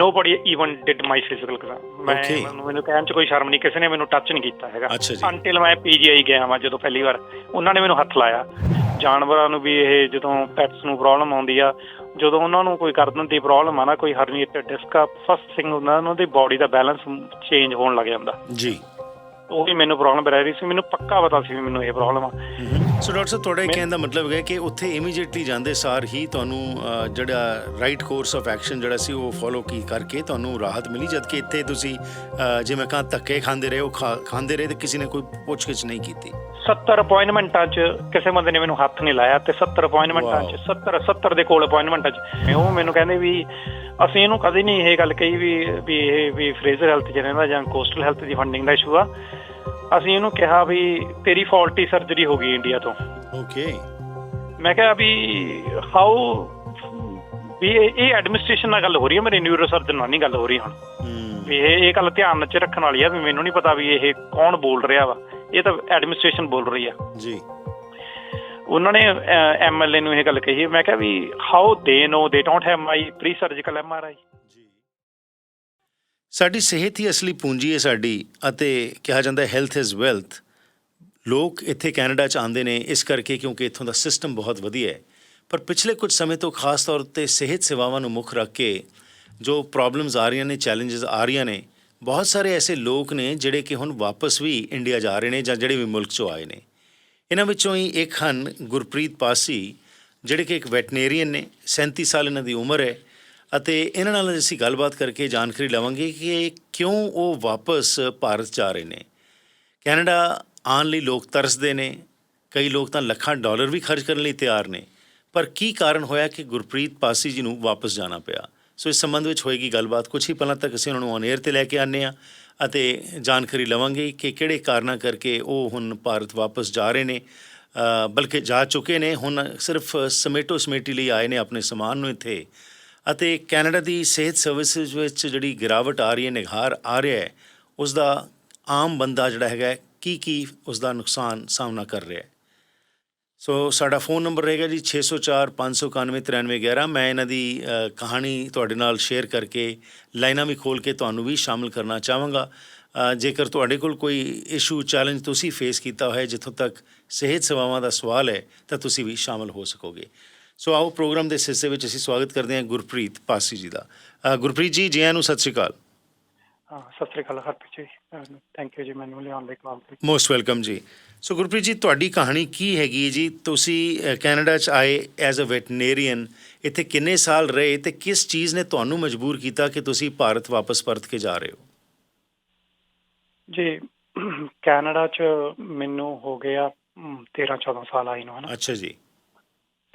Nobody even did my physical exam ਮੈਂ Okay. ਮੈਨੂੰ ਮੈਨੂੰ ਕਹਿਣ ਚ ਕੋਈ ਸ਼ਰਮ ਨਹੀਂ ਕਿਸੇ ਨੇ ਮੈਨੂੰ ਟੱਚ ਨਹੀਂ ਕੀਤਾ ਹੈਗਾ। ਅੱਛਾ ਜੀ। ਅੰਟਿਲ ਮੈਂ ਪੀਜੀਆਈ ਗਿਆ ਵਾਂ ਜਦੋਂ ਪਹਿਲੀ ਵਾਰ। ਉਹਨਾਂ ਨੇ ਮੈਨੂੰ ਹੱਥ ਲਾਇਆ। ਜਾਨਵਰਾਂ ਨੂੰ ਵੀ ਇਹ ਜਦੋਂ ਪੈਟਸ ਨੂੰ ਪ੍ਰੋਬਲਮ ਆਉਂਦੀ ਆ ਜਦੋਂ ਉਹਨਾਂ ਨੂੰ ਕੋਈ ਗਰਦਨ ਦੀ ਪ੍ਰੋਬਲਮ ਆ ਨਾ ਕੋਈ ਹਰਨੀਏਟਡ ਡਿਸਕ ਆ ਫਸਟ ਥਿੰਗ ਹੁੰਦਾ ਉਹਨਾਂ ਦੀ ਬਾਡੀ ਦਾ ਬੈਲੈਂਸ ਚੇਂਜ ਹੋਣ ਲੱਗ ਜਾਂਦਾ। ਜੀ। ਉਹ ਵੀ ਮੈਨੂੰ ਪ੍ਰੋਬਲਮ ਰਹਿ ਰਹੀ ਸੀ। ਮੈਨੂੰ ਪੱਕਾ ਪਤਾ ਸੀ ਵੀ ਮੈਨੂੰ ਇਹ ਪ੍ਰੋਬਲਮ ਆ। ਸੋ ਡਾਕਟਰ ਸਾਹਿਬ ਤੁਹਾਡੇ ਮੈਂ- ਕਹਿਣ ਦਾ ਮਤਲਬ ਹੈ ਕਿ ਉੱਥੇ ਇਮੀਡੀਏਟਲੀ ਜਾਂਦੇ ਸਾਰ ਹੀ ਤੁਹਾਨੂੰ ਜਿਹੜਾ ਰਾਈਟ ਕੋਰਸ ਆਫ ਐਕਸ਼ਨ ਜਿਹੜਾ ਸੀ ਉਹ ਫੋਲੋ ਕੀ ਕਰਕੇ ਤੁਹਾਨੂੰ ਰਾਹਤ ਮਿਲੀ? ਜਦ ਕਿ ਇੱਥੇ ਤੁਸੀਂ ਜਿਵੇਂ ਕਹਾਂ ਧੱਕੇ ਖਾਂਦੇ ਰਹੇ ਉਹ ਖਾਂਦੇ ਰਹੇ ਤੇ ਕਿਸੇ ਨੇ ਕੋਈ ਪੁੱਛਗਿੱਛ ਨਹੀਂ ਕੀਤੀ? 70 ਅਪਾਇੰਟਮੈਂਟਾਂ 'ਚ ਕਿਸੇ ਬੰਦੇ ਨੇ ਮੈਨੂੰ ਹੱਥ ਨਹੀਂ ਲਾਇਆ ਤੇ 70 ਅਪਾਇੰਟਮੈਂਟਾਂ 'ਚ Wow. 70 70 ਦੇ ਕੋਲ ਅਪਾਇੰਟਮੈਂਟਾਂ 'ਚ। ਉਹ ਮੈਨੂੰ ਕਹਿੰਦੇ ਵੀ ਅਸੀਂ ਇਹਨੂੰ ਕਦੇ ਨਹੀਂ ਇਹ ਗੱਲ ਕਹੀ ਵੀ ਵੀ ਇਹ ਵੀ ਫਰੇਜ਼ਰ ਹੈਲਥ 'ਚ ਰਹਿੰਦਾ ਜਾਂ ਕੋਸਟਲ ਹੈਲਥ ਦੀ ਫੰਡਿੰਗ ਦਾ ਇਸ਼ੂ ਆ। ਅਸੀਂ ਇਹਨੂੰ ਕਿਹਾ ਵੀ ਤੇਰੀ ਫਾਲਟੀ ਸਰਜਰੀ ਹੋ ਗਈ ਇੰਡੀਆ ਤੋਂ। ਓਕੇ ਮੈਂ ਕਿਹਾ ਵੀ ਹਾਊ ਵੀ ਇਹ ਐਡਮਿਨਿਸਟ੍ਰੇਸ਼ਨ ਨਾਲ ਗੱਲ ਹੋ ਰਹੀ ਹੈ ਮੇਰੇ ਨਿਊਰੋ ਸਰਜਨ ਨਾਲ ਨਹੀਂ ਗੱਲ ਹੋ ਰਹੀ ਹੁਣ। ਵੀ ਇਹ ਇਹ ਗੱਲ ਧਿਆਨ 'ਚ ਰੱਖਣ ਵਾਲੀ ਆ ਵੀ ਮੈਨੂੰ ਨਹੀਂ ਪਤਾ ਵੀ ਇਹ ਕੌਣ ਬੋਲ ਰਿਹਾ ਵਾ। ਇਹ ਤਾਂ ਐਡਮਿਨਿਸਟ੍ਰੇਸ਼ਨ ਬੋਲ ਰਹੀ ਆ। ਜੀ। ਉਹਨਾਂ ਨੇ ਐਮਐਲਏ ਨੂੰ ਇਹ ਗੱਲ ਕਹੀ ਮੈਂ ਕਿਹਾ ਵੀ how they know they don't have my pre surgical MRI ਸਾਡੀ ਸਿਹਤ ਹੀ ਅਸਲੀ ਪੂੰਜੀ ਹੈ ਸਾਡੀ ਅਤੇ ਕਿਹਾ ਜਾਂਦਾ ਹੈ ਹੈਲਥ ਇਜ਼ ਵੈਲਥ ਲੋਕ ਇੱਥੇ ਕੈਨੇਡਾ ਚ ਆਉਂਦੇ ਨੇ, ਇਸ ਕਰਕੇ ਕਿਉਂਕਿ ਇੱਥੋਂ ਦਾ ਸਿਸਟਮ ਬਹੁਤ ਵਧੀਆ ਹੈ। ਪਰ ਪਿਛਲੇ ਕੁਝ ਸਮੇਂ ਤੋਂ ਖਾਸ ਤੌਰ ਤੇ ਸਿਹਤ ਸੇਵਾਵਾਂ ਨੂੰ ਮੁੱਖ ਰੱਖ ਕੇ ਜੋ ਪ੍ਰੋਬਲਮਸ ਆ ਰਹੀਆਂ ਨੇ ਚੈਲੰਜਸ ਆ ਰਹੀਆਂ ਨੇ, ਬਹੁਤ ਸਾਰੇ ਐਸੇ ਲੋਕ ਨੇ ਜਿਹੜੇ ਕਿ ਹੁਣ ਵਾਪਸ ਵੀ ਇੰਡੀਆ ਜਾ ਰਹੇ ਨੇ ਜਾਂ ਜਿਹੜੇ ਵੀ ਮੁਲਕ ਚੋਂ ਆਏ ਨੇ। ਇਹਨਾਂ ਵਿੱਚੋਂ ਹੀ ਇੱਕ ਹਨ ਗੁਰਪ੍ਰੀਤ ਪਾਸੀ, ਜਿਹੜੇ ਕਿ ਇੱਕ ਵੈਟਨੇਰੀਅਨ ਨੇ 37 ਸਾਲ ਇਹਨਾਂ ਦੀ ਉਮਰ ਹੈ। ਅਤੇ ਇਹਨਾਂ ਨਾਲ ਅਸੀਂ ਗੱਲਬਾਤ ਕਰਕੇ ਜਾਣਕਾਰੀ ਲਵਾਂਗੇ ਕਿ ਕਿਉਂ ਉਹ ਵਾਪਸ ਭਾਰਤ ਜਾ ਰਹੇ ਨੇ। ਕੈਨੇਡਾ ਆਉਣ ਲਈ ਲੋਕ ਤਰਸਦੇ ਨੇ। ਕਈ ਲੋਕ ਤਾਂ ਲੱਖਾਂ ਡਾਲਰ ਵੀ ਖਰਚ ਕਰਨ ਲਈ ਤਿਆਰ ਨੇ। ਪਰ ਕੀ ਕਾਰਨ ਹੋਇਆ ਕਿ ਗੁਰਪ੍ਰੀਤ ਪਾਸੀ ਜੀ ਨੂੰ ਵਾਪਸ ਜਾਣਾ ਪਿਆ? ਸੋ ਇਸ ਸੰਬੰਧ ਵਿੱਚ ਹੋਏਗੀ ਗੱਲਬਾਤ। ਕੁਝ ਹੀ ਪਹਿਲਾਂ ਤੱਕ ਅਸੀਂ ਉਹਨਾਂ ਨੂੰ ਔਨ 에ਅਰ ਤੇ ਲੈ ਕੇ ਆਨੇ ਆ ਅਤੇ ਜਾਣਕਾਰੀ ਲਵਾਂਗੇ ਕਿ ਕਿਹੜੇ ਕਾਰਨਾਂ ਕਰਕੇ ਉਹ ਹੁਣ ਭਾਰਤ ਵਾਪਸ ਜਾ ਰਹੇ ਨੇ। ਬਲਕਿ ਜਾ ਚੁੱਕੇ ਨੇ। ਹੁਣ ਸਿਰਫ ਸਮੇਟੋ ਸਮੇਟੀ ਲਈ ਆਏ ਨੇ ਆਪਣੇ ਸਮਾਨ ਨੂੰ ਇੱਥੇ। ਅਤੇ ਕੈਨੇਡਾ ਦੀ ਸਿਹਤ ਸਰਵਿਸਿਜ਼ ਵਿੱਚ ਜਿਹੜੀ ਗਿਰਾਵਟ ਆ ਰਹੀ ਹੈ ਨਿਘਾਰ ਆ ਰਿਹਾ ਹੈ ਉਸ ਦਾ ਆਮ ਬੰਦਾ ਜਿਹੜਾ ਹੈਗਾ ਕੀ ਕੀ ਉਸ ਦਾ ਨੁਕਸਾਨ ਸਾਹਮਣਾ ਕਰ ਰਿਹਾ ਹੈ? ਸੋ ਸਾਡਾ ਫੋਨ ਨੰਬਰ ਰਹੇਗਾ ਜੀ 604 591 9311 ਮੈਂ ਇਹਨਾਂ ਦੀ ਕਹਾਣੀ ਤੁਹਾਡੇ ਨਾਲ ਸ਼ੇਅਰ ਕਰਕੇ ਲਾਈਨਾਂ ਵੀ ਖੋਲ ਕੇ ਤੁਹਾਨੂੰ ਵੀ ਸ਼ਾਮਿਲ ਕਰਨਾ ਚਾਹਾਂਗਾ। ਜੇਕਰ ਤੁਹਾਡੇ ਕੋਲ ਕੋਈ ਇਸ਼ੂ, ਚੈਲੰਜ ਤੁਸੀਂ ਫੇਸ ਕੀਤਾ ਹੋਇਆ ਜਿੱਥੋਂ ਤੱਕ ਸਿਹਤ ਸੇਵਾਵਾਂ ਦਾ ਸਵਾਲ ਹੈ, ਤਾਂ ਤੁਸੀਂ ਵੀ ਸ਼ਾਮਲ ਹੋ ਸਕੋਗੇ। ਸੋ ਆਓ ਪ੍ਰੋਗਰਾਮ ਦੇ ਹਿੱਸੇ ਵਿੱਚ ਅਸੀਂ ਸਵਾਗਤ ਕਰਦੇ ਹਾਂ ਗੁਰਪ੍ਰੀਤ ਪਾਸੀ ਜੀ ਦਾ। ਗੁਰਪ੍ਰੀਤ ਜੀ ਜੀ ਨੂੰ ਸਤਿ ਸ਼੍ਰੀ ਅਕਾਲ। ਹਾਂ ਸਤਿ ਸ੍ਰੀ ਅਕਾਲ ਹਰਪ੍ਰੀਤ ਜੀ। ਥੈਂਕ ਯੂ ਜੀ ਮੈਨੂੰ ਲਿਆਉਣ ਲਈ ਕਾਲ ਮੋਸਟ ਵੈਲਕਮ ਜੀ। ਸੋ ਗੁਰਪ੍ਰੀਤ ਜੀ ਤੁਹਾਡੀ ਕਹਾਣੀ ਕੀ ਹੈਗੀ ਜੀ? ਤੁਸੀਂ ਕੈਨੇਡਾ ਚ ਆਏ ਐਜ਼ ਅ ਵੈਟਨੇਰੀਅਨ ਇੱਥੇ ਕਿੰਨੇ ਸਾਲ ਰਹੇ ਤੇ ਕਿਸ ਚੀਜ਼ ਨੇ ਤੁਹਾਨੂੰ ਮਜਬੂਰ ਕੀਤਾ ਕਿ ਤੁਸੀਂ ਭਾਰਤ ਵਾਪਸ ਪਰਤ ਕੇ ਜਾ ਰਹੇ ਹੋ? ਜੀ ਕੈਨੇਡਾ 'ਚ ਮੈਨੂੰ ਹੋ ਗਿਆ 13 14 ਸਾਲ ਆਈ ਨੂੰ ਹਨਾ ਅੱਛਾ ਜੀ।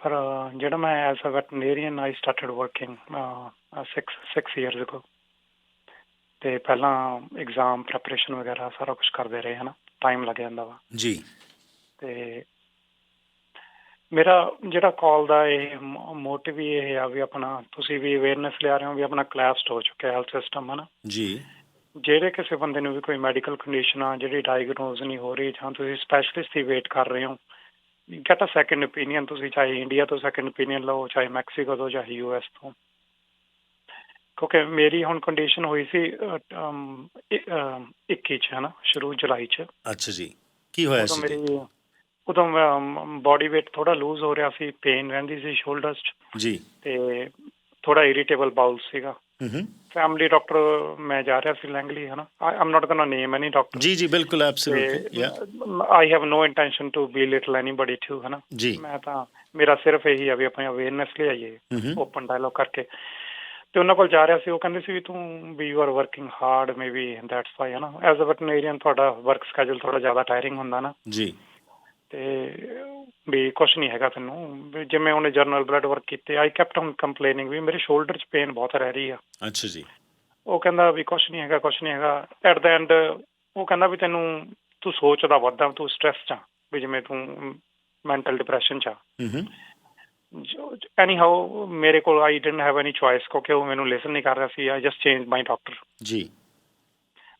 ਪਰ ਅਹ, ਜਿਹੜਾ ਮੈਂ as a veterinarian I started working 6 6 years ago ਤੇ ਪਹਿਲਾਂ ਐਗਜ਼ਾਮ ਪ੍ਰੈਪਰੇਸ਼ਨ ਵਗੈਰਾ ਸਾਰਾ ਕੁਝ ਕਰਦੇ ਰਹੇ ਹਨਾ? ਟਾਈਮ ਲੱਗ ਜਾਂਦਾ ਵਾ। ਜੀ। ਤੇ ਮੇਰਾ ਜਿਹੜਾ ਕਾਲ ਦਾ ਇਹ ਮੋਟਿਵ ਇਹ ਆ ਵੀ ਆਪਣਾ ਤੁਸੀਂ ਵੀ ਅਵੇਅਰਨੈਸ ਲਿਆ ਰਹੇ ਹੋ ਵੀ ਆਪਣਾ ਕਲੈਪਸਡ ਹੋ ਚੁੱਕਿਆ ਹੈਲਥ ਸਿਸਟਮ ਹਨਾ? ਜੀ। ਜਿਹੜੇ ਕਿਸੇ ਬੰਦੇ ਨੂੰ ਵੀ ਕੋਈ ਮੈਡੀਕਲ ਕੰਡੀਸ਼ਨ ਆ ਜਿਹੜੀ ਡਾਇਗਨੋਜ਼ ਨਹੀਂ ਹੋ ਰਹੀ ਜਾਂ ਤੁਸੀਂ ਸਪੈਸ਼ਲਿਸਟ ਦੀ ਵੇਟ ਕਰ ਰਹੇ ਹੋ ਗੈਟ ਅ ਸੈਕੰਡ ਓਪੀਨੀਅਨ ਤੁਸੀਂ ਚਾਹੇ ਇੰਡੀਆ ਤੋਂ ਸੈਕੰਡ ਓਪੀਨੀਅਨ ਲਓ ਚਾਹੇ ਮੈਕਸੀਕੋ ਤੋਂ ਚਾਹੇ ਯੂਐਸ ਤੋਂ ਕਿਉਂਕਿ ਮੇਰੀ ਹੁਣ ਕੰਡੀਸ਼ਨ ਹੋਈ ਸੀ ਅਹ, ਅਮ, ਇ- ਅਮ, 21 ਚ ਹਨਾ ਸ਼ੁਰੂ ਜੁਲਾਈ ਚ ਅੱਛਾ ਜੀ ਕੀ ਹੋਇਆ ਸੀ? ਮੇਰੀ ਉਦੋਂ ਬਾਡੀ weight ਥੋੜਾ ਲੂਜ਼ ਹੋ ਰਿਹਾ ਸੀ ਪੇਨ ਰਹਿੰਦੀ ਸੀ ਸ਼ੋਲਡਰਸ 'ਚ ਜੀ ਤੇ ਥੋੜਾ ਇਰੀਟੇਬਲ ਬਾਉਲ ਸੀਗਾ ਫੈਮਿਲੀ ਡਾਕਟਰ ਮੈਂ ਜਾ ਰਿਹਾ ਸੀ ਲੈਂਗਲੀ ਹਨਾ ਆਈ am not ਗੋਣਾ name any doctor ਜੀ ਜੀ ਬਿਲਕੁਲ absolutely yeah I have no intention to belittle anybody to ਹਨਾ ਮੈਂ ਤਾਂ ਮੇਰਾ ਸਿਰਫ ਇਹੀ ਆ ਵੀ ਆਪਣੀ ਅਵੇਅਰਨੈਸ ਲਿਆਈਏ ਹੂੰ ਹੂੰ ਓਪਨ ਡਾਇਲੋਗ ਕਰਕੇ ਤੇ ਉਹਨਾਂ ਕੋਲ ਜਾ ਰਿਹਾ ਸੀ ਉਹ ਕਹਿੰਦੇ ਸੀ ਵੀ ਤੂੰ ਵੀ you are working hard maybe that's why ਹਨਾ ਐਜ਼ ਅ ਵੈਟਨੇਰੀਅਨ ਤੁਹਾਡਾ ਵਰਕ ਸਕੇਜੂਲ ਥੋੜਾ ਜ਼ਿਆਦਾ ਟਾਇਰਿੰਗ ਹੁੰਦਾ ਨਾ ਜੀ ਤੇ ਵੀ ਕੁਛ ਨਹੀਂ ਹੈਗਾ ਤੈਨੂੰ। ਜਿਵੇਂ ਉਹਨੇ ਜਰਨਲ ਬਲੱਡ ਵਰਕ ਕੀਤੇ ਆਈ ਕੈਪਟ ਔਨ ਕੰਪਲੇਨਿੰਗ ਵੀ ਮੇਰੇ ਸ਼ੋਲਡਰ 'ਚ ਪੇਨ ਬਹੁਤ ਰਹਿ ਰਹੀ ਆ। ਅੱਛਾ ਜੀ। ਉਹ ਕਹਿੰਦਾ ਵੀ ਕੁਛ ਨਹੀਂ ਹੈਗਾ ਕੁਛ ਨਹੀਂ ਹੈਗਾ। ਐਟ ਦਾ ਐਂਡ ਉਹ ਕਹਿੰਦਾ ਵੀ ਤੈਨੂੰ ਤੂੰ ਸੋਚਦਾ ਵੱਧਦਾ ਤੂੰ ਸਟ੍ਰੈਸ 'ਚ ਆ ਵੀ ਜਿਵੇਂ ਤੂੰ ਮੈਂਟਲ ਡਿਪਰੈਸ਼ਨ 'ਚ ਆ। ਹੂੰ ਐਨੀ ਹਾਊ ਮੇਰੇ ਕੋਲ I didn't have any choice ਕਿਉਂਕਿ ਉਹ ਮੈਨੂੰ ਲਿਸਨ ਨਹੀਂ ਕਰ ਰਿਹਾ ਸੀ। I just change my doctor ਜੀ।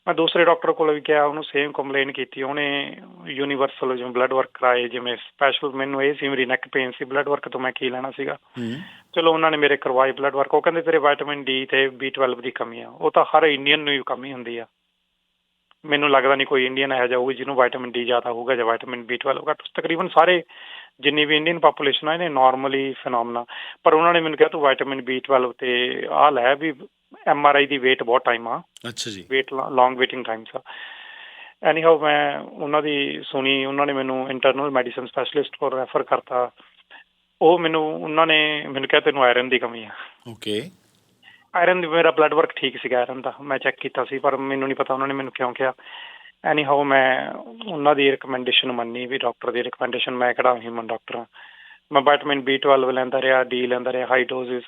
ਮੈਂ ਦੂਸਰੇ ਡਾਕਟਰ ਕੋਲ ਵੀ ਗਿਆ ਉਹਨੂੰ ਸੇਮ ਕੰਪਲੇਨ ਕੀਤੀ। ਉਹਨੇ ਯੂਨੀਵਰਸਲ ਜਿਵੇਂ ਬਲੱਡ ਵਰਕ ਕਰਾਏ ਜਿਵੇਂ ਸਪੈਸ਼ਲ ਮੈਨੂੰ ਇਹ ਸੀ ਮੇਰੀ ਨੈਕ ਪੇਨ ਸੀ ਬਲੱਡ ਵਰਕ ਤੋਂ ਮੈਂ ਕੀ ਲੈਣਾ ਸੀਗਾ? ਚਲੋ ਉਹਨਾਂ ਨੇ ਮੇਰੇ ਕਰਵਾਏ ਬਲੱਡ ਵਰਕ ਉਹ ਕਹਿੰਦੇ ਤੇਰੇ ਵਿਟਾਮਿਨ ਡੀ ਤੇ B12 ਦੀ ਕਮੀ ਆ। ਉਹ ਤਾਂ ਹਰ ਇੰਡੀਅਨ ਨੂੰ ਹੀ ਕਮੀ ਹੁੰਦੀ ਆ। ਮੈਨੂੰ ਲੱਗਦਾ ਨਹੀਂ ਕੋਈ ਇੰਡੀਅਨ ਇਹੋ ਜਿਹਾ ਹੋਊਗਾ ਜਿਹਨੂੰ ਵਿਟਾਮਿਨ ਡੀ ਜ਼ਿਆਦਾ ਹੋਊਗਾ ਜਾਂ ਵਿਟਾਮਿਨ B12 ਘੱਟ ਤਕਰੀਬਨ ਸਾਰੇ ਜਿੰਨੀ ਵੀ ਇੰਡੀਅਨ ਪਾਪੂਲੇਸ਼ਨ ਆ ਇਹਨੇ ਨਾਰਮਲੀ ਫੀਨੋਮਨਾ ਪਰ ਉਹਨਾਂ ਨੇ ਮੈਨੂੰ ਕਿਹਾ ਤੂੰ ਵਿਟਾਮਿਨ B12 ਤੇ ਆਹ ਲੈ ਵੀ ਐਮ ਆਰ ਆਈ ਦੀ ਵੇਟ ਬਹੁਤ ਟਾਈਮ ਆ। ਅੱਛਾ ਜੀ। ਵੇਟ ਲੌਂਗ ਵੇਟਿੰਗ ਟਾਈਮ ਸਾ ਐਨੀਹਾਉ ਮੈਂ ਉਹਨਾਂ ਦੀ ਸੁਣੀ ਉਹਨਾਂ ਨੇ ਮੈਨੂੰ ਇੰਟਰਨਲ ਮੈਡੀਸਨ ਸਪੈਸ਼ਲਿਸਟ ਕੋਲ ਰੈਫਰ ਕਰਤਾ। ਉਹ ਮੈਨੂੰ ਉਹਨਾਂ ਨੇ ਮੈਨੂੰ ਕਿਹਾ ਤੈਨੂੰ ਆਇਰਨ ਦੀ ਕਮੀ ਆ। ਓਕੇ ਆਇਰਨ ਦੀ ਮੇਰਾ ਬਲੱਡ ਵਰਕ ਠੀਕ ਸੀਗਾ ਆਇਰਨ ਦਾ। ਮੈਂ ਚੈੱਕ ਕੀਤਾ ਸੀ ਪਰ ਮੈਨੂੰ ਨਹੀਂ ਪਤਾ ਉਹਨਾਂ ਨੇ ਮੈਨੂੰ ਕਿਉਂ ਕਿਹਾ। ਐਨੀਹਾਉ ਮੈਂ ਉਹਨਾਂ ਦੀ ਰეკਮੈਂਡੇਸ਼ਨ ਮੰਨੀ ਵੀ ਡਾਕਟਰ ਦੀ ਰეკਮੈਂਡੇਸ਼ਨ ਮੈਂ ਕਿਹੜਾ ਹਿਊਮਨ ਡਾਕਟਰ ਹਾਂ ਮੈਂ ਵਿਟਾਮਿਨ B12 ਲੈਂਦਾ ਰਿਹਾ D ਲੈਂਦਾ ਰਿਹਾ ਹਾਈ ਡੋਜ਼ਸ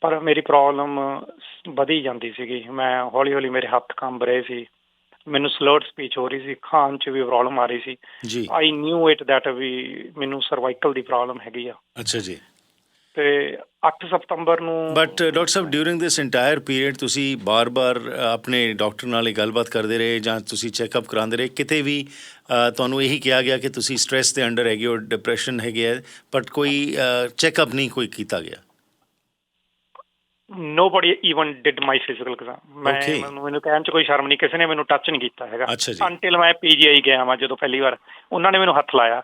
ਪਰ ਮੇਰੀ ਪ੍ਰੋਬਲਮ ਵਧੀ ਜਾਂਦੀ ਸੀਗੀ। ਮੈਂ ਹੌਲੀ ਹੌਲੀ ਮੇਰੇ ਹੱਥ ਕੰਬ ਰਹੇ ਸੀ। ਮੈਨੂੰ ਸਲਰਡ ਸਪੀਚ ਹੋ ਰਹੀ ਸੀ। ਖਾਣ 'ਚ ਵੀ ਪ੍ਰੋਬਲਮ ਆ ਰਹੀ ਸੀ। ਜੀ। ਆਈ ਨਿਊ ਇਟ ਦੈਟ ਵੀ ਮੈਨੂੰ ਸਰਵਾਈਕਲ ਦੀ ਪ੍ਰੋਬਲਮ ਹੈਗੀ ਆ। ਅੱਛਾ ਜੀ। ਤੇ 8 ਸਤੰਬਰ ਨੂੰ ਬਟ ਡਾਕਟਰ ਸਾਹਿਬ ਡਿਊਰਿੰਗ ਦਿਸ ਇੰਟਾਇਰ ਪੀਰੀਅਡ ਤੁਸੀਂ ਬਾਰ-ਬਾਰ ਆਪਣੇ ਡਾਕਟਰ ਨਾਲ ਇਹ ਗੱਲਬਾਤ ਕਰਦੇ ਰਹੇ ਜਾਂ ਤੁਸੀਂ ਚੈੱਕਅਪ ਕਰਾਉਂਦੇ ਰਹੇ? ਕਿਤੇ ਵੀ ਤੁਹਾਨੂੰ ਇਹੀ ਕਿਹਾ ਗਿਆ ਕਿ ਤੁਸੀਂ ਸਟ੍ਰੈਸ ਦੇ ਅੰਡਰ ਹੈਗੇ ਹੋ ਡਿਪਰੈਸ਼ਨ ਹੈਗੇ ਹੈ ਬਟ ਕੋਈ ਚੈੱਕਅਪ ਨਹੀਂ ਕੋਈ ਕੀਤਾ ਗਿਆ? Nobody even did my physical exam. ਮੈਂ. ਮੈਨੂੰ ਕਹਿਣ ਚ ਕੋਈ ਸ਼ਰਮ ਨਹੀਂ ਕਿਸੇ ਨੇ ਮੈਨੂੰ ਟੱਚ ਨਹੀਂ ਕੀਤਾ ਹੈਗਾ। ਅੰਟਿਲ ਮੈਂ ਪੀਜੀਆਈ ਗਿਆ ਵਾਂ ਜਦੋਂ ਪਹਿਲੀ ਵਾਰ। ਉਹਨਾਂ ਨੇ ਮੈਨੂੰ ਹੱਥ ਲਾਇਆ।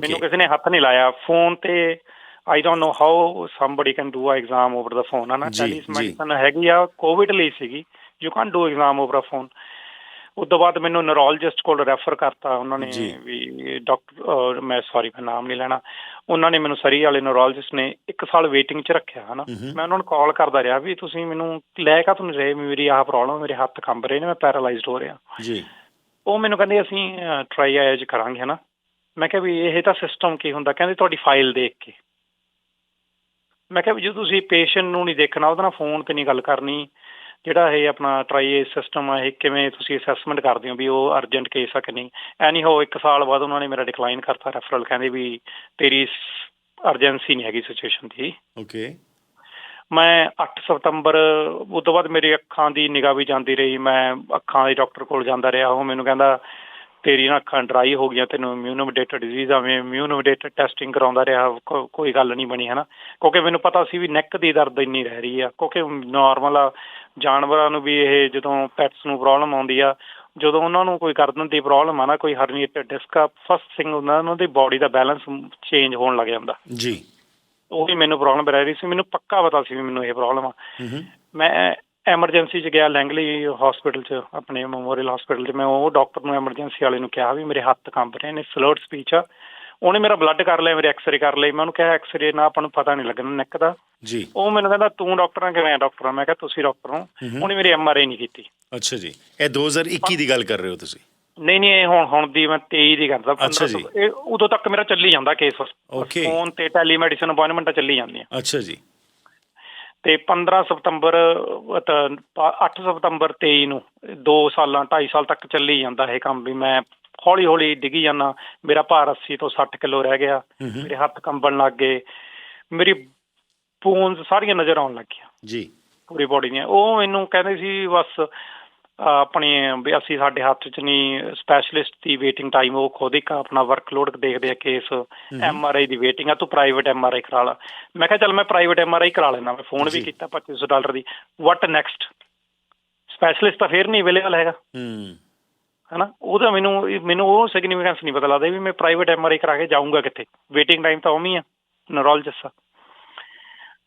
ਮੈਨੂੰ ਕਿਸੇ ਨੇ ਹੱਥ ਨਹੀਂ ਲਾਇਆ। ਫੋਨ ਤੇ I don't know how somebody can do a exam over the phone ਹਨਾ? ਜੀ, ਟੈਲੀਸ ਜੀ। ਮੈਡੀਸਨ ਹੈਗੀ ਆ ਕੋਵਿਡ ਲਈ ਸੀਗੀ। You can do exam over a phone ਉਸ ਤੋਂ ਬਾਅਦ ਮੈਨੂੰ ਨਿਊਰੋਲੋਜਿਸਟ ਕੋਲ ਰੈਫਰ ਕਰਤਾ। ਉਹਨਾਂ ਨੇ। ਵੀ ਡਾਕਟਰ ਮੈਂ ਸੌਰੀ ਮੈਂ ਨਾਮ ਨਹੀਂ ਲੈਣਾ। ਉਹਨਾਂ ਨੇ ਮੈਨੂੰ ਸਰੀ ਵਾਲੇ ਨਿਊਰੋਲੋਜਿਸਟ ਨੇ ਇੱਕ ਸਾਲ ਵੇਟਿੰਗ 'ਚ ਰੱਖਿਆ ਹਨਾ। ਮੈਂ ਉਹਨਾਂ ਨੂੰ ਕਾਲ ਕਰਦਾ ਰਿਹਾ ਵੀ ਤੁਸੀਂ ਮੈਨੂੰ ਲੈ ਕਾ ਤੁਹਾਨੂੰ ਰਹੇ ਮੇਰੀ ਆਹ ਪ੍ਰੋਬਲਮ ਮੇਰੇ ਹੱਥ ਕੰਬ ਰਹੇ ਨੇ ਮੈਂ ਪੈਰਾਲਾਈਜ਼ਡ ਹੋ ਰਿਹਾ। ਜੀ। ਉਹ ਮੈਨੂੰ ਕਹਿੰਦੇ ਅਸੀਂ ਟਰਾਈ ਆਇਜ ਕਰਾਂਗੇ ਹਨਾ। ਮੈਂ ਕਿਹਾ ਵੀ ਇਹ ਤਾਂ ਸਿਸਟਮ ਕੀ ਹੁੰਦਾ? ਕਹਿੰਦੇ ਤੁਹਾਡੀ ਫਾਈਲ ਦੇਖ ਕੇ। ਮੈਂ ਕਿਹਾ ਵੀ ਜੇ ਤੁਸੀਂ ਪੇਸ਼ੈਂਟ ਨੂੰ ਨਹੀਂ ਦੇਖਣਾ ਉਹਦੇ ਨਾਲ ਫੋਨ ਤੇ ਨਹੀਂ ਗੱਲ ਕਰਨੀ। ਜਿਹੜਾ ਇਹ ਆਪਣਾ ਟਰਾਈ ਸਿਸਟਮ ਆ ਇਹ ਕਿਵੇਂ ਤੁਸੀਂ ਅਸੈਸਮੈਂਟ ਕਰਦੇ ਹੋ ਵੀ ਉਹ ਅਰਜੈਂਟ ਕੇਸ ਆ ਕਿ ਨਹੀਂ? ਐਨੀ ਹੋ ਇੱਕ ਸਾਲ ਬਾਅਦ ਉਹਨਾਂ ਨੇ ਮੇਰਾ ਡਿਕਲਾਈਨ ਕਰਤਾ ਰੈਫਰਲ ਕਹਿੰਦੇ ਵੀ ਤੇਰੀ ਅਰਜੈਂਸੀ ਨਹੀਂ ਹੈਗੀ ਸਿਚੁਏਸ਼ਨ ਦੀ। ਓਕੇ ਮੈਂ 8 ਸਤੰਬਰ ਉਸ ਤੋਂ ਬਾਅਦ ਮੇਰੀ ਅੱਖਾਂ ਦੀ ਨਿਗਾਹ ਵੀ ਜਾਂਦੀ ਰਹੀ ਮੈਂ ਅੱਖਾਂ ਦੇ ਡਾਕਟਰ ਕੋਲ ਜਾਂਦਾ ਰਿਹਾ ਉਹ ਮੈਨੂੰ ਕਹਿੰਦਾ ਤੇਰੀ ਨਾ ਅੱਖਾਂ ਡਰਾਈ ਹੋ ਗਈਆਂ ਤੈਨੂੰ ਇਮਿਊਨੋਮੀਡੇਟਡ ਡਿਜ਼ੀਜ਼ ਆਵੇਂ ਇਮਿਊਨੋਮੀਡੇਟਡ ਟੈਸਟਿੰਗ ਕਰਾਉਂਦਾ ਰਿਹਾ ਕੋਈ ਗੱਲ ਨਹੀਂ ਬਣੀ ਹਨਾ? ਕਿਉਂਕਿ ਮੈਨੂੰ ਪਤਾ ਸੀ ਵੀ ਨੈਕ ਦੀ ਦਰਦ ਇੰਨੀ ਰਹਿ ਰਹੀ ਆ ਕਿਉਂਕਿ ਨਾਰਮਲ ਜਾਨਵਰਾਂ ਨੂੰ ਵੀ ਇਹ ਜਦੋਂ ਪੈਟਸ ਨੂੰ ਪ੍ਰੋਬਲਮ ਆਉਂਦੀ ਆ ਜਦੋਂ ਉਹਨਾਂ ਨੂੰ ਕੋਈ ਗਰਦਨ ਦੀ ਪ੍ਰੋਬਲਮ ਆ ਨਾ ਕੋਈ ਹਰਨੀਏਟਡ ਡਿਸਕ ਆ ਫਸਟ ਥਿੰਗ ਉਹਨਾਂ ਦੀ ਬਾਡੀ ਦਾ ਬੈਲੈਂਸ ਚੇਂਜ ਹੋਣ ਲੱਗ ਜਾਂਦਾ। ਜੀ। ਉਹ ਵੀ ਮੈਨੂੰ ਪ੍ਰੋਬਲਮ ਰਹਿ ਰਹੀ ਸੀ ਮੈਨੂੰ ਪੱਕਾ ਪਤਾ ਸੀ ਵੀ ਮੈਨੂੰ ਇਹ ਪ੍ਰੋਬਲਮ ਆ। ਮੈਂ ਐਮਰਜੈਂਸੀ 'ਚ ਗਿਆ ਲੈਂਗਲੀ ਹਸਪੀਟਲ 'ਚ ਆਪਣੇ ਮੈਮੋਰੀਅਲ ਹਸਪੀਟਲ 'ਚ ਮੈਂ ਉਹ ਡਾਕਟਰ ਨੂੰ ਐਮਰਜੈਂਸੀ ਵਾਲੇ ਨੂੰ ਕਿਹਾ ਵੀ ਮੇਰੇ ਹੱਥ ਕੰਬ ਰਹੇ ਨੇ ਸਲਰਡ ਸਪੀਚ ਆ। ਉਹਨੇ ਮੇਰਾ ਬਲੱਡ ਕਰ ਲਿਆ ਮੇਰੇ ਐਕਸ-ਰੇ ਕਰ ਲਈ ਮੈਂ ਉਹਨੂੰ ਕਿਹਾ ਐਕਸ-ਰੇ ਨਾ ਆਪਾਂ ਨੂੰ ਪਤਾ ਨਹੀਂ ਲੱਗਣਾ ਨੈਕ ਦਾ। ਜੀ। ਉਹ ਮੈਨੂੰ ਕਹਿੰਦਾ ਤੂੰ ਡਾਕਟਰ ਆ ਕਿਵੇਂ ਡਾਕਟਰ ਆ? ਮੈਂ ਕਿਹਾ ਤੁਸੀਂ ਡਾਕਟਰ ਹੋ। ਉਹਨੇ ਮੇਰੀ ਐਮਆਰਆਈ ਨਹੀਂ ਕੀਤੀ। ਅੱਛਾ ਜੀ। ਇਹ 2021 ਦੀ ਗੱਲ ਕਰ ਰਹੇ ਹੋ ਤੁਸੀਂ? ਨਹੀਂ ਨਹੀਂ ਇਹ ਹੁਣ ਹੁਣ ਦੀ ਮੈਂ 23 ਦੀ ਕਰਦਾ ਅੱਛਾ ਜੀ। ਇਹ ਉਦੋਂ ਤੱਕ ਮੇਰਾ ਚੱਲੀ ਜਾਂਦਾ ਕੇਸ. ਫੋਨ ਤੇ ਟੈਲੀਮੈਡੀਸਨ ਅਪਾਇੰਟਮੈਂਟਾਂ ਚੱਲੀ ਜਾਂਦੀਆਂ। ਅੱਛਾ ਜੀ। ਤੇ 15 ਸਤੰਬਰ ਅ, ਤਾਂ ਪ- 8 ਸਤੰਬਰ 23 ਨੂੰ 2 ਸਾਲਾਂ 2.5 ਸਾਲ ਤੱਕ ਚੱਲੀ ਜਾਂਦਾ ਇਹ ਕੰਮ ਵੀ। ਮੈਂ ਹੌਲੀ ਹੌਲੀ ਡਿੱਗੀ ਜਾਂਦਾ। ਮੇਰਾ ਭਾਰ 80 ਤੋਂ 60 ਕਿਲੋ ਰਹਿ ਗਿਆ। ਮੇਰੇ ਹੱਥ ਕੰਬਣ ਲੱਗ ਗਏ। ਮੇਰੀ ਬੋਨਸ ਸਾਰੀਆਂ ਨਜ਼ਰ ਆਉਣ ਲੱਗੀਆਂ। ਜੀ। ਪੂਰੀ ਬੋਡੀ ਦੀਆਂ। ਉਹ ਮੈਨੂੰ ਕਹਿੰਦੇ ਸੀ ਬਸ ਆਪਣੀ ਵੀ ਅਸੀਂ ਸਾਡੇ ਹੱਥ 'ਚ ਨਹੀਂ ਸਪੈਸ਼ਲਿਸਟ ਦੀ ਵੇਟਿੰਗ ਟਾਈਮ ਉਹ ਖੁਦ ਇੱਕ ਆਪਣਾ ਵਰਕਲੋਡ ਦੇਖਦੇ ਆ ਕੇਸ ਐਮ ਆਰ ਆਈ ਦੀ ਵੇਟਿੰਗ ਆ ਤੂੰ ਪ੍ਰਾਈਵੇਟ ਐਮ ਆਰ ਆਈ ਕਰਾ ਲਾ। ਮੈਂ ਕਿਹਾ ਚੱਲ ਮੈਂ ਪ੍ਰਾਈਵੇਟ ਐਮ ਆਰ ਆਈ ਕਰਾ ਲੈਣਾ ਮੈਂ ਫੋਨ ਵੀ। ਕੀਤਾ 2500 ਡਾਲਰ ਦੀ। ਵਾਟ ਨੈਕਸਟ ਸਪੈਸ਼ਲਿਸਟ ਤਾਂ ਫੇਰ ਨਹੀਂ ਅਵੇਲੇਬਲ ਹੈਗਾ। ਹਮ ਹਨਾ? ਉਹਦਾ ਮੈਨੂੰ ਮੈਨੂੰ ਉਹ ਸਿਗਨੀਫੀਕੈਂਸ ਨਹੀਂ ਪਤਾ ਲੱਗਦਾ ਵੀ ਮੈਂ ਪ੍ਰਾਈਵੇਟ ਐਮ ਆਰ ਆਈ ਕਰਾ ਕੇ ਜਾਊਂਗਾ ਕਿੱਥੇ। ਵੇਟਿੰਗ ਟਾਈਮ ਤਾਂ ਉਵੇਂ ਹੀ ਆ ਨਰੋਲੋਜਿਸਟ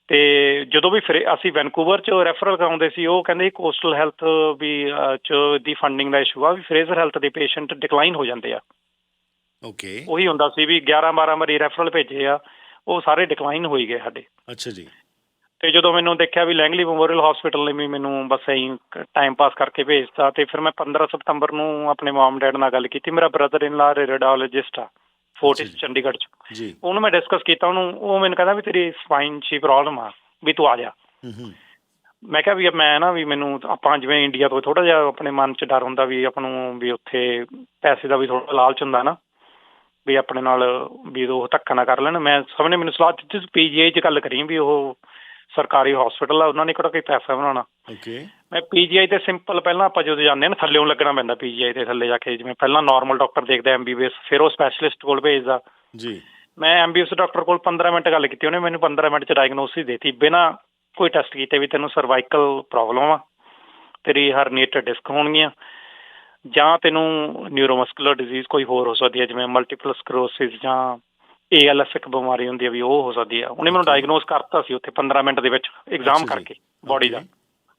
ਤੇ ਜਦੋਂ ਵੀ ਫਿਰ ਅਸੀਂ ਵੈਨਕੂਵਰ ਚ ਰੈਫਰਲ ਕਰਾਉਂਦੇ ਸੀ ਉਹ ਕਹਿੰਦੇ ਕੋਸਟਲ ਹੈਲਥ ਵੀ ਚ ਦੀ ਫੰਡਿੰਗ ਦਾ ਇਸ਼ੂ ਆ ਵੀ ਫਰੇਜ਼ਰ ਹੈਲਥ ਦੇ ਪੇਸ਼ੈਂਟ ਡਿਕਲਾਈਨ ਹੋ ਜਾਂਦੇ ਆ। ਓਕੇ ਉਹੀ ਹੁੰਦਾ ਸੀ ਵੀ 11 12 ਵਾਰੀ ਰੈਫਰਲ ਭੇਜੇ ਆ ਉਹ ਸਾਰੇ ਡਿਕਲਾਈਨ ਹੋਈ ਗਏ ਸਾਡੇ। ਅੱਛਾ ਜੀ। ਤੇ ਜਦੋਂ ਮੈਨੂੰ ਦੇਖਿਆ ਵੀ ਲੈਂਗਲੀ ਮੈਮੋਰੀਅਲ ਹਸਪੀਟਲ ਨੇ ਵੀ ਮੈਨੂੰ ਬਸ ਐਂ ਟਾਈਮ ਪਾਸ ਕਰਕੇ ਭੇਜਤਾ ਤੇ ਫਿਰ ਮੈਂ 15 ਸਤੰਬਰ ਨੂੰ ਆਪਣੇ ਮਮ ਡੈਡ ਨਾਲ ਗੱਲ ਕੀਤੀ। ਮੇਰਾ ਬ੍ਰਦਰ ਇਨ ਲਾ ਰੇਡੀਓਲੋਜਿਸਟ ਆ। ਫੋਰਟਿਸ। ਚੰਡੀਗੜ੍ਹ ਚ। ਜੀ। ਉਹਨੂੰ ਮੈਂ ਡਿਸਕਸ ਕੀਤਾ ਉਹਨੂੰ ਉਹ ਮੈਨੂੰ ਕਹਿੰਦਾ ਵੀ ਤੇਰੀ ਸਪਾਈਨ 'ਚ ਪ੍ਰੋਬਲਮ ਆ ਵੀ ਤੂੰ ਆ ਜਾ। ਮੈਂ ਕਿਹਾ ਵੀ ਮੈਂ ਨਾ ਵੀ ਮੈਨੂੰ ਆਪਾਂ ਜਿਵੇਂ ਇੰਡੀਆ ਤੋਂ ਥੋੜਾ ਜਿਹਾ ਆਪਣੇ ਮਨ 'ਚ ਡਰ ਹੁੰਦਾ ਵੀ ਆਪਾਂ ਨੂੰ ਵੀ ਉੱਥੇ ਪੈਸੇ ਦਾ ਵੀ ਥੋੜਾ ਲਾਲਚ ਹੁੰਦਾ ਨਾ ਵੀ ਆਪਣੇ ਨਾਲ ਵੀ ਉਹ ਧੱਕਾ ਨਾ ਕਰ ਲੈਣ। ਮੈਂ ਸਭ ਨੇ ਮੈਨੂੰ ਸਲਾਹ ਦਿੱਤੀ ਸੀ ਪੀਜੀਆਈ 'ਚ ਗੱਲ ਕਰੀ ਵੀ ਉਹ ਸਰਕਾਰੀ ਹਸਪੀਟਲ ਆ ਉਹਨਾਂ ਨੇ ਕਿਹੜਾ ਕੋਈ ਪੈਸਾ ਬਣਾਉਣਾ। ਓਕੇ ਮੈਂ ਪੀਜੀਆਈ ਤੇ ਸਿੰਪਲ ਪਹਿਲਾਂ ਆਪਾਂ ਜਦੋਂ ਜਾਂਦੇ ਹਾਂ ਨਾ ਥੱਲੇੋਂ ਲੱਗਣਾ ਪੈਂਦਾ ਪੀਜੀਆਈ ਤੇ ਥੱਲੇ ਜਾ ਕੇ ਜਿਵੇਂ ਪਹਿਲਾਂ ਨਾਰਮਲ ਡਾਕਟਰ ਦੇਖਦਾ ਐਮਬੀਬੀਐਸ ਫਿਰ ਉਹ ਸਪੈਸ਼ਲਿਸਟ ਕੋਲ ਭੇਜਦਾ। ਜੀ। ਮੈਂ ਐਮਬੀਐਸ ਡਾਕਟਰ ਕੋਲ 15 ਮਿੰਟ ਗੱਲ ਕੀਤੀ ਉਹਨੇ ਮੈਨੂੰ 15 ਮਿੰਟ ਚ ਡਾਇਗਨੋਸਿਸ ਦੇਤੀ। ਬਿਨਾ ਕੋਈ ਟੈਸਟ ਕੀਤੇ ਵੀ ਤੈਨੂੰ ਸਰਵਾਈਕਲ ਪ੍ਰੋਬਲਮ ਆ ਤੇਰੀ ਹਰਨੀਏਟਡ ਡਿਸਕ ਹੋਣਗੀਆਂ ਜਾਂ ਤੈਨੂੰ ਨਿਊਰੋਮਸਕੂਲਰ ਡਿਜ਼ੀਜ਼ ਕੋਈ ਹੋਰ ਹੋ ਸਕਦੀ ਹੈ ਜਿਵੇਂ ਮਲਟੀਪਲ ਸਕਲਰੋਸਿਸ ਜਾਂ ਏਐਲਐਸ ਇੱਕ ਬਿਮਾਰੀ ਹੁੰਦੀ ਹੈ ਵੀ ਉਹ ਹੋ ਸਕਦੀ ਆ। ਉਹਨੇ ਮੈਨੂੰ. ਡਾਇਗਨੋਸ ਕਰਤਾ ਸੀ ਉੱਥੇ 15 ਮਿੰਟ ਦੇ ਵਿੱਚ ਐਗਜ਼ਾਮ। ਕਰਕੇ ਬਾਡੀ ਦਾ.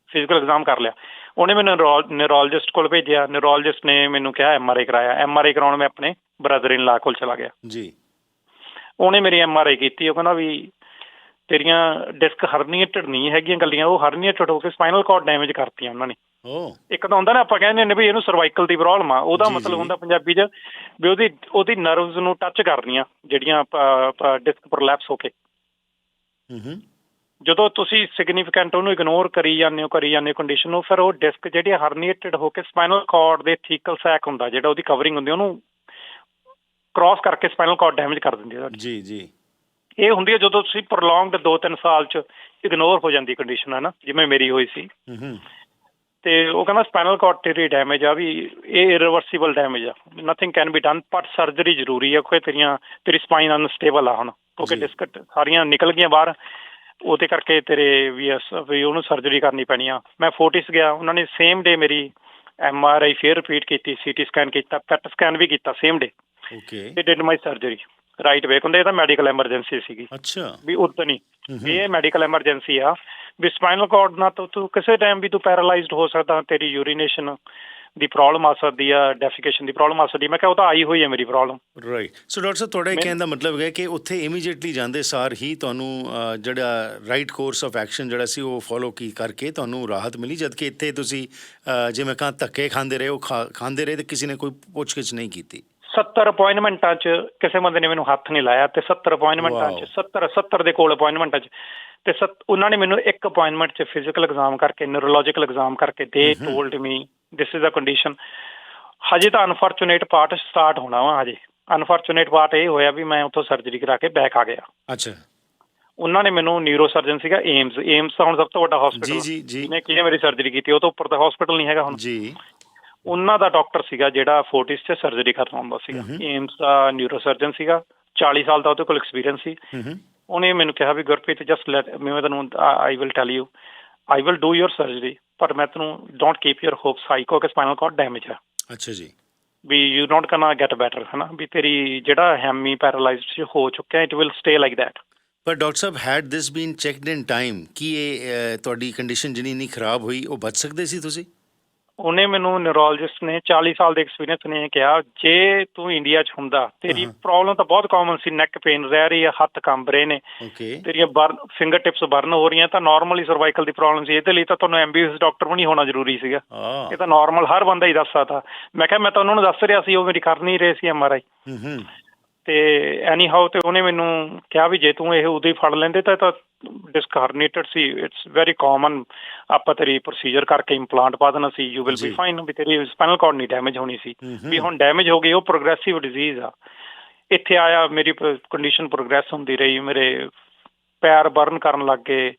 ਫਿਜ਼ੀਕਲ ਐਗਜ਼ਾਮ ਕਰ ਲਿਆ। ਉਹਨੇ ਮੈਨੂੰ ਨਿਊਰੋਲੋਜਿਸਟ ਕੋਲ ਭੇਜਿਆ। ਨਿਊਰੋਲੋਜਿਸਟ ਨੇ ਮੈਨੂੰ ਕਿਹਾ ਐਮਆਰਆਈ ਕਰਾਇਆ। ਐਮਆਰਆਈ ਕਰਾਉਣ ਮੈਂ ਆਪਣੇ ਬ੍ਰਦਰ ਇਨ ਲਾ ਕੋਲ ਚਲਾ ਗਿਆ। ਜੀ। ਉਹਨੇ ਮੇਰੀ ਐਮਆਰਆਈ ਕੀਤੀ। ਉਹ ਕਹਿੰਦਾ ਵੀ ਤੇਰੀਆਂ ਡਿਸਕ ਹਰਨੀਏਟਡ ਨਹੀਂ ਹੈਗੀਆਂ ਗੱਲੀਆਂ ਉਹ ਹਰਨੀਏਟਡ ਹੋ ਕੇ ਸਪਾਈਨਲ ਕਾਰਡ ਡੈਮੇਜ ਕਰਤੀਆਂ ਉਹਨਾਂ ਨੇ। ਇੱਕ ਤਾਂ ਹੁੰਦਾ ਨਾ ਆਪਾਂ ਕਹਿੰਦੇ ਨੇ ਵੀ ਇਹਨੂੰ ਸਰਵਾਈਕਲ ਦੀ ਪ੍ਰੋਬਲਮ ਆ। ਉਹਦਾ ਮਤਲਬ। ਹੁੰਦਾ ਪੰਜਾਬੀ 'ਚ ਵੀ ਉਹਦੀ ਉਹਦੀ ਨਰਵਸ ਨੂੰ ਟੱਚ ਕਰਨੀਆਂ ਜਿਹੜੀਆਂ ਡਿਸਕ ਪ੍ਰੋਲੈਪਸ ਹੋ ਕੇ। ਹੂੰ ਹੂੰ। ਜਦੋਂ ਤੁਸੀਂ ਸਿਗਨੀਫੀਕੈਂਟ ਉਹਨੂੰ ਇਗਨੋਰ ਕਰੀ ਜਾਂਦੇ ਹੋ ਕਰੀ ਜਾਂਦੇ ਹੋ ਕੰਡੀਸ਼ਨ ਨੂੰ ਫਿਰ ਉਹ ਡਿਸਕ ਜਿਹੜੀ ਹਰਨੀਏਟਡ ਹੋ ਕੇ ਸਪਾਈਨਲ ਕਾਰਡ ਦੇ ਥੀਕਲ ਸੈਕ ਹੁੰਦਾ ਜਿਹੜਾ ਉਹਦੀ ਕਵਰਿੰਗ ਹੁੰਦੀ ਉਹਨੂੰ ਕ੍ਰਾਸ ਕਰਕੇ ਸਪਾਈਨਲ ਕਾਰਡ ਡੈਮੇਜ ਕਰ ਦਿੰਦੀ ਹੈ। ਜੀ ਜੀ। ਇਹ ਹੁੰਦੀ ਹੈ ਜਦੋਂ ਤੁਸੀਂ ਪ੍ਰੋਲੋਂਗਡ 2-3 ਸਾਲ ਚ ਇਗਨੋਰ ਹੋ ਜਾਂਦੀ ਕੰਡੀਸ਼ਨ ਹੈ ਨਾ ਜਿਵੇਂ ਮੇਰੀ ਹੋਈ ਸੀ। ਹੂੰ ਹੂੰ। ਤੇ ਉਹ ਕਹਿੰਦਾ ਸਪਾਈਨਲ ਕਾਰਡ ਤੇਰੀ ਡੈਮੇਜ ਆ ਵੀ ਇਹ ਇਰੀਵਰਸੀਬਲ ਡੈਮੇਜ ਆ। ਨਥਿੰਗ ਕੈਨ ਬੀ ਡਨ ਪਰ ਸਰਜਰੀ ਜ਼ਰੂਰੀ ਹੈ ਕਿਉਂਕਿ ਤੇਰੀਆਂ ਤੇਰੀ ਸਪਾਈਨ ਅਨਸਟੇਬਲ ਆ ਹੁਣ। ਕਿਉਂਕਿ। ਡਿਸਕਟ ਸਾਰੀਆਂ ਨਿਕਲ ਗਈਆਂ ਬਾਹਰ ਉਹਦੇ ਕਰਕੇ ਤੇਰੇ ਵੀ ਵੀ ਉਹਨੂੰ ਸਰਜਰੀ ਕਰਨੀ ਪੈਣੀ ਆ। ਮੈਂ ਫੋਰਟਿਸ ਗਿਆ ਉਹਨਾਂ ਨੇ ਸੇਮ ਡੇ ਮੇਰੀ ਐਮ ਆਰ ਆਈ ਫੇਰ ਰਿਪੀਟ ਕੀਤੀ ਸੀਟੀ ਸਕੈਨ ਕੀਤਾ ਪੈਟ ਸਕੈਨ ਵੀ ਕੀਤਾ ਸੇਮ ਡੇ ਓਕੇ ਤੇ did my surgery right away ਕਹਿੰਦੇ ਇਹ ਤਾਂ ਮੈਡੀਕਲ ਐਮਰਜੈਂਸੀ ਸੀਗੀ। ਅੱਛਾ। ਵੀ ਉਦੋਂ ਨਹੀਂ ਇਹ ਮੈਡੀਕਲ ਐਮਰਜੈਂਸੀ ਆ। ਵੀ ਸਪਾਈਨਲ ਕਾਰਡ ਨਾਲ ਤਾਂ ਤੂੰ ਕਿਸੇ ਟਾਈਮ ਵੀ ਤੂੰ ਪੈਰਾਲਾਈਜ਼ਡ ਹੋ ਸਕਦਾ ਤੇਰੀ ਯੂਰੀਨੇਸ਼ਨ ਦੀ ਪ੍ਰੋਬਲਮ ਆ ਸਕਦੀ ਆ ਡੈਫੀਕੇਸ਼ਨ ਦੀ ਪ੍ਰੋਬਲਮ ਆ ਸਕਦੀ ਮੈਂ ਕਿਹਾ ਉਹ ਤਾਂ ਆਈ ਹੋਈ ਹੈ ਮੇਰੀ ਪ੍ਰੋਬਲਮ ਰਾਈਟ ਸੋ ਡਾਕਟਰ ਸਾਹਿਬ ਤੁਹਾਡਾ ਇਹ ਕਹਿਣ ਦਾ ਮਤਲਬ ਹੈ ਕਿ ਉੱਥੇ ਇਮੀਡੀਏਟਲੀ ਜਾਂਦੇ ਸਾਰ ਹੀ ਤੁਹਾਨੂੰ ਜਿਹੜਾ ਰਾਈਟ ਕੋਰਸ ਆਫ ਐਕਸ਼ਨ ਜਿਹੜਾ ਸੀ ਉਹ ਫੋਲੋ ਕੀ ਕਰਕੇ ਤੁਹਾਨੂੰ ਰਾਹਤ ਮਿਲੀ? ਜਦ ਕਿ ਇੱਥੇ ਤੁਸੀਂ ਜਿਵੇਂ ਕਹਾਂ ਧੱਕੇ ਖਾਂਦੇ ਰਹੇ ਉਹ ਖਾਂਦੇ ਰਹੇ ਤੇ ਕਿਸੇ ਨੇ ਕੋਈ ਪੁੱਛਗਿੱਛ ਨਹੀਂ ਕੀਤੀ। 70 ਅਪਾਇੰਟਮੈਂਟਾਂ 'ਚ ਕਿਸੇ ਬੰਦੇ ਨੇ ਮੈਨੂੰ ਹੱਥ ਨਹੀਂ ਲਾਇਆ ਤੇ 70 ਅਪਾਇੰਟਮੈਂਟਾਂ 'ਚ Wow. 70 70 ਦੇ ਕੋਲ ਅਪਾਇੰਟਮੈਂਟਾਂ 'ਚ। ਤੇ ਉਹਨਾਂ ਨੇ ਮੈਨੂੰ ਇੱਕ ਅਪਾਇੰਟਮੈਂਟ 'ਚ ਫਿਜ਼ੀਕਲ ਐਗਜ਼ਾਮ ਕਰਕੇ ਨਿਊਰੋਲੋਜੀਕਲ ਐਗਜ਼ਾਮ ਕਰਕੇ ਦੇ। Told me this is a condition ਹਜੇ ਤਾਂ ਅਨਫੋਰਚੂਨੇਟ ਪਾਰਟ ਸਟਾਰਟ ਹੋਣਾ ਵਾ ਹਜੇ। ਅਨਫੋਰਚੂਨੇਟ ਪਾਰਟ ਇਹ ਹੋਇਆ ਵੀ ਮੈਂ ਉੱਥੋਂ ਸਰਜਰੀ ਕਰਾ ਕੇ ਬੈਕ ਆ ਗਿਆ। ਅੱਛਾ। ਉਹਨਾਂ ਨੇ ਮੈਨੂੰ ਨਿਊਰੋ ਸਰਜਨ ਸੀਗਾ ਏਮਸ ਏਮਸ ਤਾਂ ਹੁਣ ਸਭ ਤੋਂ ਵੱਡਾ ਹਸਪੀਟਲ ਜੀ ਜੀ ਜੀ। ਜਿਹਨੇ ਕਿਹਨੇ ਮੇਰੀ ਸਰਜਰੀ ਕੀਤੀ ਉਹ ਤੋਂ ਉੱਪਰ ਤਾਂ ਹਸਪੀਟਲ ਨਹੀਂ ਹੈਗਾ ਹੁਣ। ਜੀ। ਉਹਨਾਂ ਦਾ ਡਾਕਟਰ ਸੀਗਾ ਜਿਹੜਾ ਫੋਰਟਿਸ 'ਚ ਸਰਜਰੀ ਕਰਨਾ ਹੁੰਦਾ ਸੀਗਾ। ਏਮਸ ਦਾ ਨਿਊਰੋ ਸਰਜਨ ਸੀਗਾ। 40 ਸਾਲ ਦਾ ਉਹਦੇ ਕੋਲ ਐਕਸਪੀਰੀਅੰਸ ਸੀ। ਹੂੰ ਹੂੰ। ਉਹਨੇ ਮੈਨੂੰ ਕਿਹਾ ਵੀ ਗੁਰਪ੍ਰੀਤ ਜਸਟ ਲੈਟ ਮੈਂ ਤੈਨੂੰ I will tell you I will do your surgery ਪਰ ਮੈਂ ਤੈਨੂੰ don't keep your hopes high ਕਿਉਂਕਿ ਸਪਾਈਨਲ ਕਾਰਡ ਡੈਮੇਜ ਆ। ਅੱਛਾ ਜੀ। ਵੀ you not gonna get better ਹਨਾ? ਵੀ ਤੇਰੀ ਜਿਹੜਾ ਹੈਮੀ ਪੈਰਾਲਾਈਜ਼ਡ ਹੋ ਚੁੱਕਿਆ it will stay like that ਪਰ doctor Sahib had this been checked in time ਕੀ ਇਹ ਤੁਹਾਡੀ ਕੰਡੀਸ਼ਨ ਜਿੰਨੀ ਨਹੀਂ ਖਰਾਬ ਹੋਈ ਉਹ ਬਚ ਸਕਦੇ ਸੀ ਤੁਸੀਂ? ਉਹਨੇ ਮੈਨੂੰ ਨਿਊਰੋਲੋਜਿਸਟ ਨੇ 40 ਸਾਲ ਦੇ ਐਕਸਪੀਰੀਅੰਸ ਨੇ ਕਿਹਾ ਜੇ ਤੂੰ ਇੰਡੀਆ 'ਚ ਹੁੰਦਾ ਤੇਰੀ। ਪ੍ਰੋਬਲਮ ਤਾਂ ਬਹੁਤ ਕਾਮਨ ਸੀ ਨੈਕ ਪੇਨ ਰਹਿ ਰਹੀ ਹੈ ਹੱਥ ਕੰਬ ਰਹੇ ਨੇ। ਤੇਰੀਆਂ ਬਰਨ ਫਿੰਗਰ ਟਿਪਸ ਬਰਨ ਹੋ ਰਹੀਆਂ ਤਾਂ ਨਾਰਮਲੀ ਸਰਵਾਈਕਲ ਦੀ ਪ੍ਰੋਬਲਮ ਸੀ। ਇਹਦੇ ਲਈ ਤਾਂ ਤੁਹਾਨੂੰ ਐਮਬੀਐਸ ਡਾਕਟਰ ਵੀ ਨਹੀਂ ਹੋਣਾ ਜ਼ਰੂਰੀ ਸੀਗਾ। ਇਹ ਤਾਂ ਨਾਰਮਲ ਹਰ ਬੰਦਾ ਹੀ ਦੱਸ ਸਕਦਾ। ਮੈਂ ਕਿਹਾ ਮੈਂ ਤਾਂ ਉਹਨਾਂ ਨੂੰ ਦੱਸ ਰਿਹਾ ਸੀ ਉਹ ਮੇਰੀ ਕਰ ਨਹੀਂ ਰਹੇ ਸੀ ਐਮਆਰਆਈ ਹੂੰ ਹੂੰ। ਤੇ ਐਨੀ ਹਾਊ ਤੇ ਉਹਨੇ ਮੈਨੂੰ ਕਿਹਾ ਵੀ ਜੇ ਤੂੰ ਇਹ ਉਦੋਂ ਹੀ ਫੜ ਲੈਂਦੇ ਤਾਂ ਤਾਂ ਡਿਸਕ ਹਰਨੀਟਡ ਸੀ। ਇਟਸ ਵੈਰੀ ਕਾਮਨ ਆਪਾਂ ਤੇਰੀ ਪ੍ਰੋਸੀਜਰ ਕਰਕੇ ਇੰਪਲਾਂਟ ਪਾ ਦੇਣਾ ਸੀ। You will be. ਫਾਈਨ ਵੀ ਤੇਰੀ ਸਪਾਈਨਲ ਕਾਰਡ ਨਹੀਂ ਡੈਮੇਜ ਹੋਣੀ ਸੀ। ਵੀ ਹੁਣ ਡੈਮੇਜ ਹੋ ਗਈ ਉਹ ਪ੍ਰੋਗਰੈਸਿਵ ਡਿਜ਼ੀਜ਼ ਆ। ਇੱਥੇ ਆਇਆ ਮੇਰੀ ਕੰਡੀਸ਼ਨ ਪ੍ਰੋਗਰੈਸ ਹੁੰਦੀ ਰਹੀ। ਮੇਰੇ ਪੈਰ ਬਰਨ ਕਰਨ ਲੱਗ ਗਏ।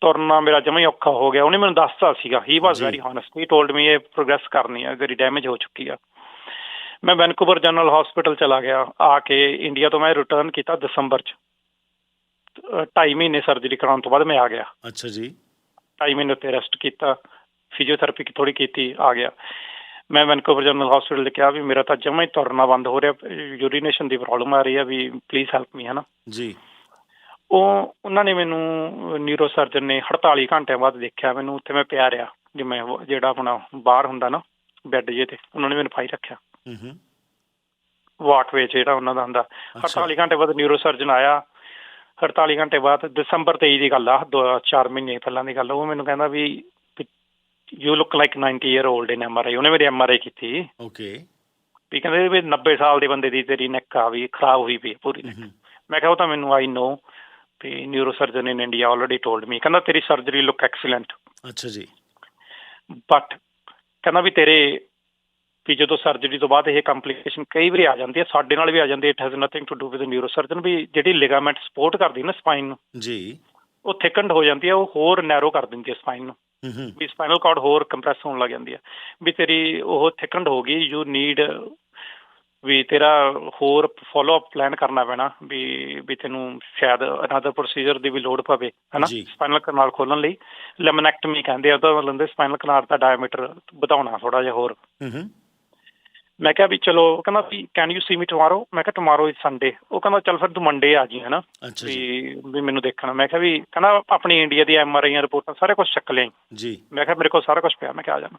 ਤੁਰਨਾ ਮੇਰਾ ਜਮਾਂ ਹੀ ਔਖਾ ਹੋ ਗਿਆ। ਉਹਨੇ ਮੈਨੂੰ ਦੱਸਤਾ ਸੀਗਾ। ਹੀ ਵਾਸ। ਵੈਰੀ ਹੌਨੈਸਟ ਹੀ ਟੋਲਡ ਮੀ ਇਹ ਪ੍ਰੋਗਰੈਸ ਕਰਨੀ ਆ ਤੇਰੀ ਡੈਮੇਜ ਹੋ ਚੁੱਕੀ ਆ। ਮੈਂ ਵੈਨਕੂਵਰ ਜਨਰਲ ਹਸਪੀਟਲ ਚਲਾ ਗਿਆ। ਆ ਕੇ ਇੰਡੀਆ ਤੋਂ ਮੈਂ ਰਿਟਰਨ ਕੀਤਾ ਦਸੰਬਰ ਚ। ਅ, ਢਾਈ ਮਹੀਨੇ ਸਰਜਰੀ ਕਰਾਉਣ ਤੋਂ ਬਾਅਦ ਮੈਂ ਆ ਗਿਆ। ਅੱਛਾ ਜੀ। ਢਾਈ ਮਹੀਨੇ ਉੱਤੇ ਰੈਸਟ ਕੀਤਾ। ਫਿਜ਼ੀਓਥੈਰੇਪੀ ਥੋੜੀ ਕੀਤੀ ਆ ਗਿਆ। ਮੈਂ ਵੈਨਕੂਵਰ ਜਨਰਲ ਹਸਪੀਟਲ ਕਿਹਾ ਵੀ ਮੇਰਾ ਤਾਂ ਜਮਾਂ ਹੀ ਤੁਰਨਾ ਬੰਦ ਹੋ ਰਿਹਾ। ਯੂਰੀਨੇਸ਼ਨ ਦੀ ਪ੍ਰੋਬਲਮ ਆ ਰਹੀ ਆ ਵੀ ਪਲੀਜ਼ ਹੈਲਪ ਮੀ ਹਨਾ? ਜੀ। ਉਹ ਉਹਨਾਂ ਨੇ ਮੈਨੂੰ ਨਿਊਰੋ ਸਰਜਨ ਨੇ 48 ਘੰਟਿਆਂ ਬਾਅਦ ਦੇਖਿਆ। ਮੈਨੂੰ ਉੱਥੇ ਮੈਂ ਪਿਆ ਰਿਹਾ। ਜਿਵੇਂ ਜਿਹੜਾ ਆਪਣਾ ਬਾਹਰ ਹੁੰਦਾ ਨਾ ਬੈੱਡ ਜੇ ਤੇ ਉਹਨਾਂ ਨੇ ਮੈਨੂੰ ਪਾਈ ਰੱਖਿਆ। ਹੂੰ ਵਾਕਵੇ ਜਿਹੜਾ ਉਹਨਾਂ ਦਾ ਹੁੰਦਾ। ਅੱਛਾ। 48 ਘੰਟੇ ਬਾਅਦ ਨਿਊਰੋ ਸਰਜਨ ਆਇਆ। 48 ਘੰਟੇ ਬਾਅਦ ਦਸੰਬਰ 23 ਦੀ ਗੱਲ ਆ ਦੋ ਚਾਰ ਮਹੀਨੇ ਪਹਿਲਾਂ ਦੀ ਗੱਲ ਉਹ ਮੈਨੂੰ ਕਹਿੰਦਾ ਵੀ you look like 90 year old in MRI ਉਹਨੇ ਮੇਰੀ ਐਮਆਰਆਈ ਕੀਤੀ। ਓਕੇ ਵੀ ਕਹਿੰਦੇ ਵੀ 90 ਸਾਲ ਦੇ ਬੰਦੇ ਦੀ ਤੇਰੀ ਨੈਕ ਆ ਵੀ ਖਰਾਬ ਹੋਈ ਪਈ ਪੂਰੀ। ਹੂੰ ਮੈਂ ਕਿਹਾ ਉਹ ਤਾਂ ਮੈਨੂੰ I know we neuro surgeon in India already told me ਕਹਿੰਦਾ ਤੇਰੀ ਸਰਜਰੀ ਲੁੱਕ ਐਕਸੀਲੈਂਟ ਅੱਛਾ ਜੀ। ਬਟ ਕਹਿੰਦਾ ਵੀ ਤੇਰੇ ਵੀ ਜਦੋਂ ਸਰਜਰੀ ਤੋਂ ਬਾਅਦ ਇਹ ਕੰਪਲਿਕੇਸ਼ਨ ਕਈ ਵਾਰੀ ਆ ਜਾਂਦੀ ਹੈ ਸਾਡੇ ਨਾਲ ਵੀ ਆ ਜਾਂਦੀ ਹੈ it has nothing to do with neuro surgeon ਵੀ ਜਿਹੜੀ ਲਿਗਾਮੈਂਟ ਸਪੋਰਟ ਕਰਦੀ ਨਾ ਸਪਾਈਨ ਨੂੰ ਜੀ। ਉਹ ਥਿਕਨਡ ਹੋ ਜਾਂਦੀ ਹੈ ਉਹ ਹੋਰ ਨੈਰੋ ਕਰ ਦਿੰਦੀ ਹੈ ਸਪਾਈਨ ਨੂੰ। ਹੂੰ ਹੂੰ। ਵੀ ਸਪਾਈਨਲ ਕਾਰਡ ਹੋਰ ਕੰਪਰੈਸ ਹੋਣ ਲੱਗ ਜਾਂਦੀ ਹੈ। ਵੀ ਤੇਰੀ ਉਹ ਥਿਕਨਡ ਹੋ ਗਈ ਯੂ ਨੀਡ ਵੀ ਤੇਰਾ ਹੋਰ ਫਾਲੋ ਅਪ ਪਲਾਨ ਕਰਨਾ ਪੈਣਾ ਵੀ ਵੀ ਤੈਨੂੰ ਸ਼ਾਇਦ ਅਨਦਰ ਪ੍ਰੋਸੀਜਰ ਦੀ ਵੀ ਲੋੜ ਪਵੇ ਹਨਾ। ਸਪਾਈਨਲ ਕਨਾਲ ਖੋਲਣ ਲਈ। ਲੈਮਨੈਕਟਮੀ ਕਹਿੰਦੇ ਆ ਉਹਦਾ ਮਤਲਬ ਸਪਾਈਨਲ ਕਨਾਲ ਦਾ ਡਾਇਮੀਟਰ ਵਧਾਉਣਾ ਥੋੜਾ ਜਿਹਾ ਹੋਰ। ਹੂੰ ਹੂੰ। ਮੈਂ ਕਿਹਾ ਵੀ ਚਲੋ ਉਹ ਕਹਿੰਦਾ ਵੀ can you see me tomorrow ਮੈਂ ਕਿਹਾ ਟੁਮਾਰੋ ਇਜ਼ ਸੰਡੇ ਉਹ ਕਹਿੰਦਾ ਚੱਲ ਫਿਰ ਤੂੰ ਮੰਡੇ ਆ ਜੀ ਹਨਾ ਅੱਛਾ ਜੀ ਵੀ ਵੀ ਮੈਨੂੰ ਦੇਖਣਾ ਮੈਂ ਕਿਹਾ ਵੀ ਕਹਿੰਦਾ ਆਪਣੀ ਇੰਡੀਆ ਦੀ ਐਮ ਆਰ ਆਈਆਂ ਰਿਪੋਰਟਾਂ ਸਾਰੇ ਕੁਝ ਚੱਕ ਲਿਆਈ ਜੀ ਮੈਂ ਕਿਹਾ ਮੇਰੇ ਕੋਲ ਸਾਰਾ ਕੁਝ ਪਿਆ ਮੈਂ ਕਿਹਾ ਆ ਜਾਣਾ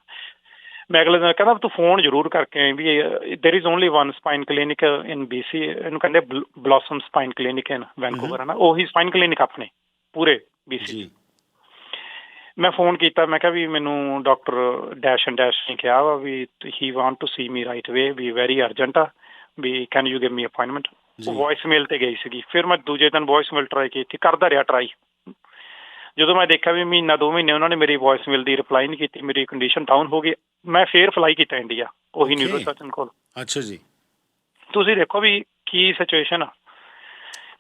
ਮੈਂ ਅਗਲੇ ਦਿਨ ਕਹਿੰਦਾ ਤੂੰ ਫੋਨ ਜ਼ਰੂਰ ਕਰਕੇ ਆਈ ਵੀ there is only one spine clinic in BC ਇਹਨੂੰ ਕਹਿੰਦੇ Blossom spine clinic in Vancouver ਹੈ ਨਾ ਉਹੀ ਸਪਾਈਨ ਕਲੀਨਿਕ ਆਪਣੇ ਪੂਰੇ BC ਜੀ ਮੈਂ ਫੋਨ ਕੀਤਾ ਮੈਂ ਕਿਹਾ ਵੀ ਮੈਨੂੰ ਡਾਕਟਰ ਡੈਸ਼ ਐਂਡ ਡੈਸ਼ ਨੇ ਕਿਹਾ ਵਾ ਵੀ he want to see me right way we very urgent ਆ ਵੀ can you give me appointment voice mail ਤੇ ਗਈ ਸੀਗੀ। ਫਿਰ ਮੈਂ ਦੂਜੇ ਦਿਨ ਵੌਇਸ ਮੇਲ ਟਰਾਈ ਕੀਤੀ ਕਰਦਾ ਰਿਹਾ ਟਰਾਈ ਜਦੋਂ ਮੈਂ ਦੇਖਿਆ ਵੀ ਮਹੀਨਾ ਦੋ ਮਹੀਨੇ ਉਹਨਾਂ ਨੇ ਮੇਰੀ ਵੌਇਸ ਮੇਲ ਦੀ ਰਿਪਲਾਈ ਨਹੀਂ ਕੀਤੀ ਮੇਰੀ ਕੰਡੀਸ਼ਨ ਡਾਊਨ ਹੋ ਗਈ ਮੈਂ ਫੇਰ ਫਲਾਈ ਕੀਤਾ ਇੰਡੀਆ ਉਹੀ. ਨਿਊਰੋ ਸਰਜਨ ਕੋਲ। ਅੱਛਾ ਜੀ। ਤੁਸੀਂ ਦੇਖੋ ਵੀ ਕੀ ਸਿਚੁਏਸ਼ਨ ਆ।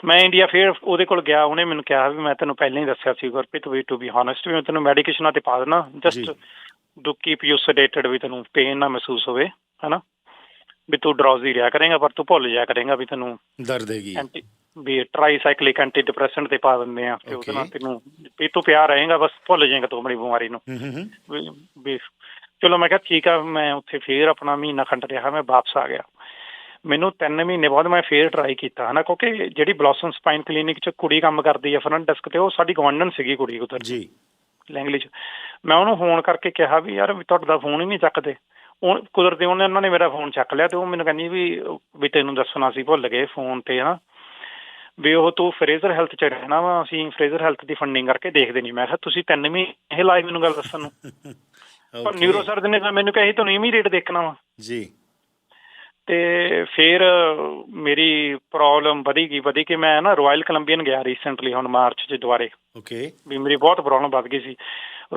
ਮੈਂ ਇੰਡੀਆ ਫੇਰ ਉਹਦੇ ਕੋਲ ਗਿਆ ਉਹਨੇ ਮੈਨੂੰ ਕਿਹਾ ਵੀ ਮੈਂ ਤੈਨੂੰ ਪਹਿਲਾਂ ਹੀ ਦੱਸਿਆ ਸੀ ਗੁਰਪ੍ਰੀਤ ਵੀ ਟੂ ਬੀ ਹਾਨੈਸਟ ਵੀ ਮੈਂ ਤੈਨੂੰ ਮੈਡੀਕੇਸ਼ਨਾਂ ਤੇ ਪਾ ਦੇਣਾ। Just to keep you sedated ਵੀ ਤੈਨੂੰ ਪੇਨ ਨਾ ਮਹਿਸੂਸ ਹੋਵੇ ਹਨਾ? ਵੀ ਤੂੰ ਡਰੌਜ਼ੀ ਰਿਹਾ ਕਰੇਗਾ ਪਰ ਤੂੰ ਭੁੱਲ ਜਾਇਆ ਕਰੇਗਾ ਵੀ ਤੈਨੂੰ ਦਰਦ ਹੈਗੀ ਵੀ ਟ੍ਰਾਈਸਾਈਕਲਿਕ ਐਂਟੀ ਡਿਪਰੈਸੈਂਟ ਤੇ ਪਾ ਦਿੰਦੇ ਆ ਤੇ ਉਹਦੇ ਨਾਲ. ਤੈਨੂੰ ਵੀ ਤੂੰ ਪਿਆ ਰਹੇਗਾ ਬਸ ਭੁੱਲ ਜਾਏਗਾ ਤੂੰ ਆਪਣੀ ਬਿਮਾਰੀ ਨੂੰ। ਵੀ ਚਲੋ ਮੈਂ ਕਿਹਾ ਠੀਕ ਆ ਮੈਂ ਉੱਥੇ ਫੇਰ ਆਪਣਾ ਮਹੀਨਾ ਖੰਡ ਰਿਹਾ ਮੈਂ ਵਾਪਸ ਆ ਗਿਆ। ਮੈਨੂੰ 3 ਮਹੀਨੇ ਬਾਅਦ ਮੈਂ ਫੇਰ ਟਰਾਈ ਕੀਤਾ ਹਨਾ? ਕਿਉਂਕਿ ਜਿਹੜੀ ਬਲੌਸਮ ਸਪਾਈਨ ਕਲੀਨਿਕ ਚ ਕੁੜੀ ਕੰਮ ਕਰਦੀ ਆ ਫਰੰਟ ਡੈਸਕ ਤੇ ਉਹ ਸਾਡੀ ਗਵਰਨਨ ਸੀਗੀ ਕੁੜੀ ਉਧਰ। ਜੀ। ਲੈਂਗੁਏਜ ਮੈਂ ਉਹਨੂੰ ਫੋਨ ਕਰਕੇ ਕਿਹਾ ਵੀ ਯਾਰ ਤੁਹਾਡਾ ਫੋਨ ਹੀ ਨਹੀਂ ਚੱਕਦੇ। ਉਹ ਕੁਦਰਤੀ ਉਹਨੇ ਉਹਨਾਂ ਨੇ ਮੇਰਾ ਫੋਨ ਚੱਕ ਲਿਆ ਤੇ ਉਹ ਮੈਨੂੰ ਕਹਿੰਦੀ ਵੀ ਵੀ ਤੈਨੂੰ ਦੱਸਣਾ ਸੀ ਭੁੱਲ ਗਏ ਫੋਨ ਤੇ ਹਨਾ? ਵੀ ਉਹ ਤੂੰ ਫਰੇਜ਼ਰ ਹੈਲਥ ਚ ਰਹਿਣਾ ਵਾ ਅਸੀਂ ਫਰੇਜ਼ਰ ਹੈਲਥ ਦੀ ਫੰਡਿੰਗ ਕਰਕੇ ਦੇਖਦੇ ਨਹੀਂ ਮੈਂ ਕਿਹਾ ਤੁਸੀਂ ਤਿੰਨ ਮਹੀਨੇ ਲਾਏ ਮੈਨੂੰ ਗੱਲ ਦੱਸਣ ਨੂੰ? ਪਰ ਨਿਊਰੋ ਸਰਜਨ ਨੇ ਤਾਂ ਮੈਨੂੰ ਕਿਹਾ ਤੁਹਾਨੂੰ ਇਮੀਡੀਏਟ ਦੇਖਣਾ ਵਾ। ਜੀ। ਤੇ ਫਿਰ ਮੇਰੀ ਪ੍ਰੋਬਲਮ ਵਧੀ ਗਈ ਵਧੀ ਕਿ ਮੈਂ ਨਾ ਰਾਇਲ ਕੋਲੰਬੀਅਨ ਗਿਆ ਰੀਸੈਂਟਲੀ ਹੁਣ ਮਾਰਚ ਚ ਦੁਬਾਰੇ। ਓਕੇ ਵੀ ਮੇਰੀ ਬਹੁਤ ਪ੍ਰੋਬਲਮ ਵੱਧ ਗਈ ਸੀ।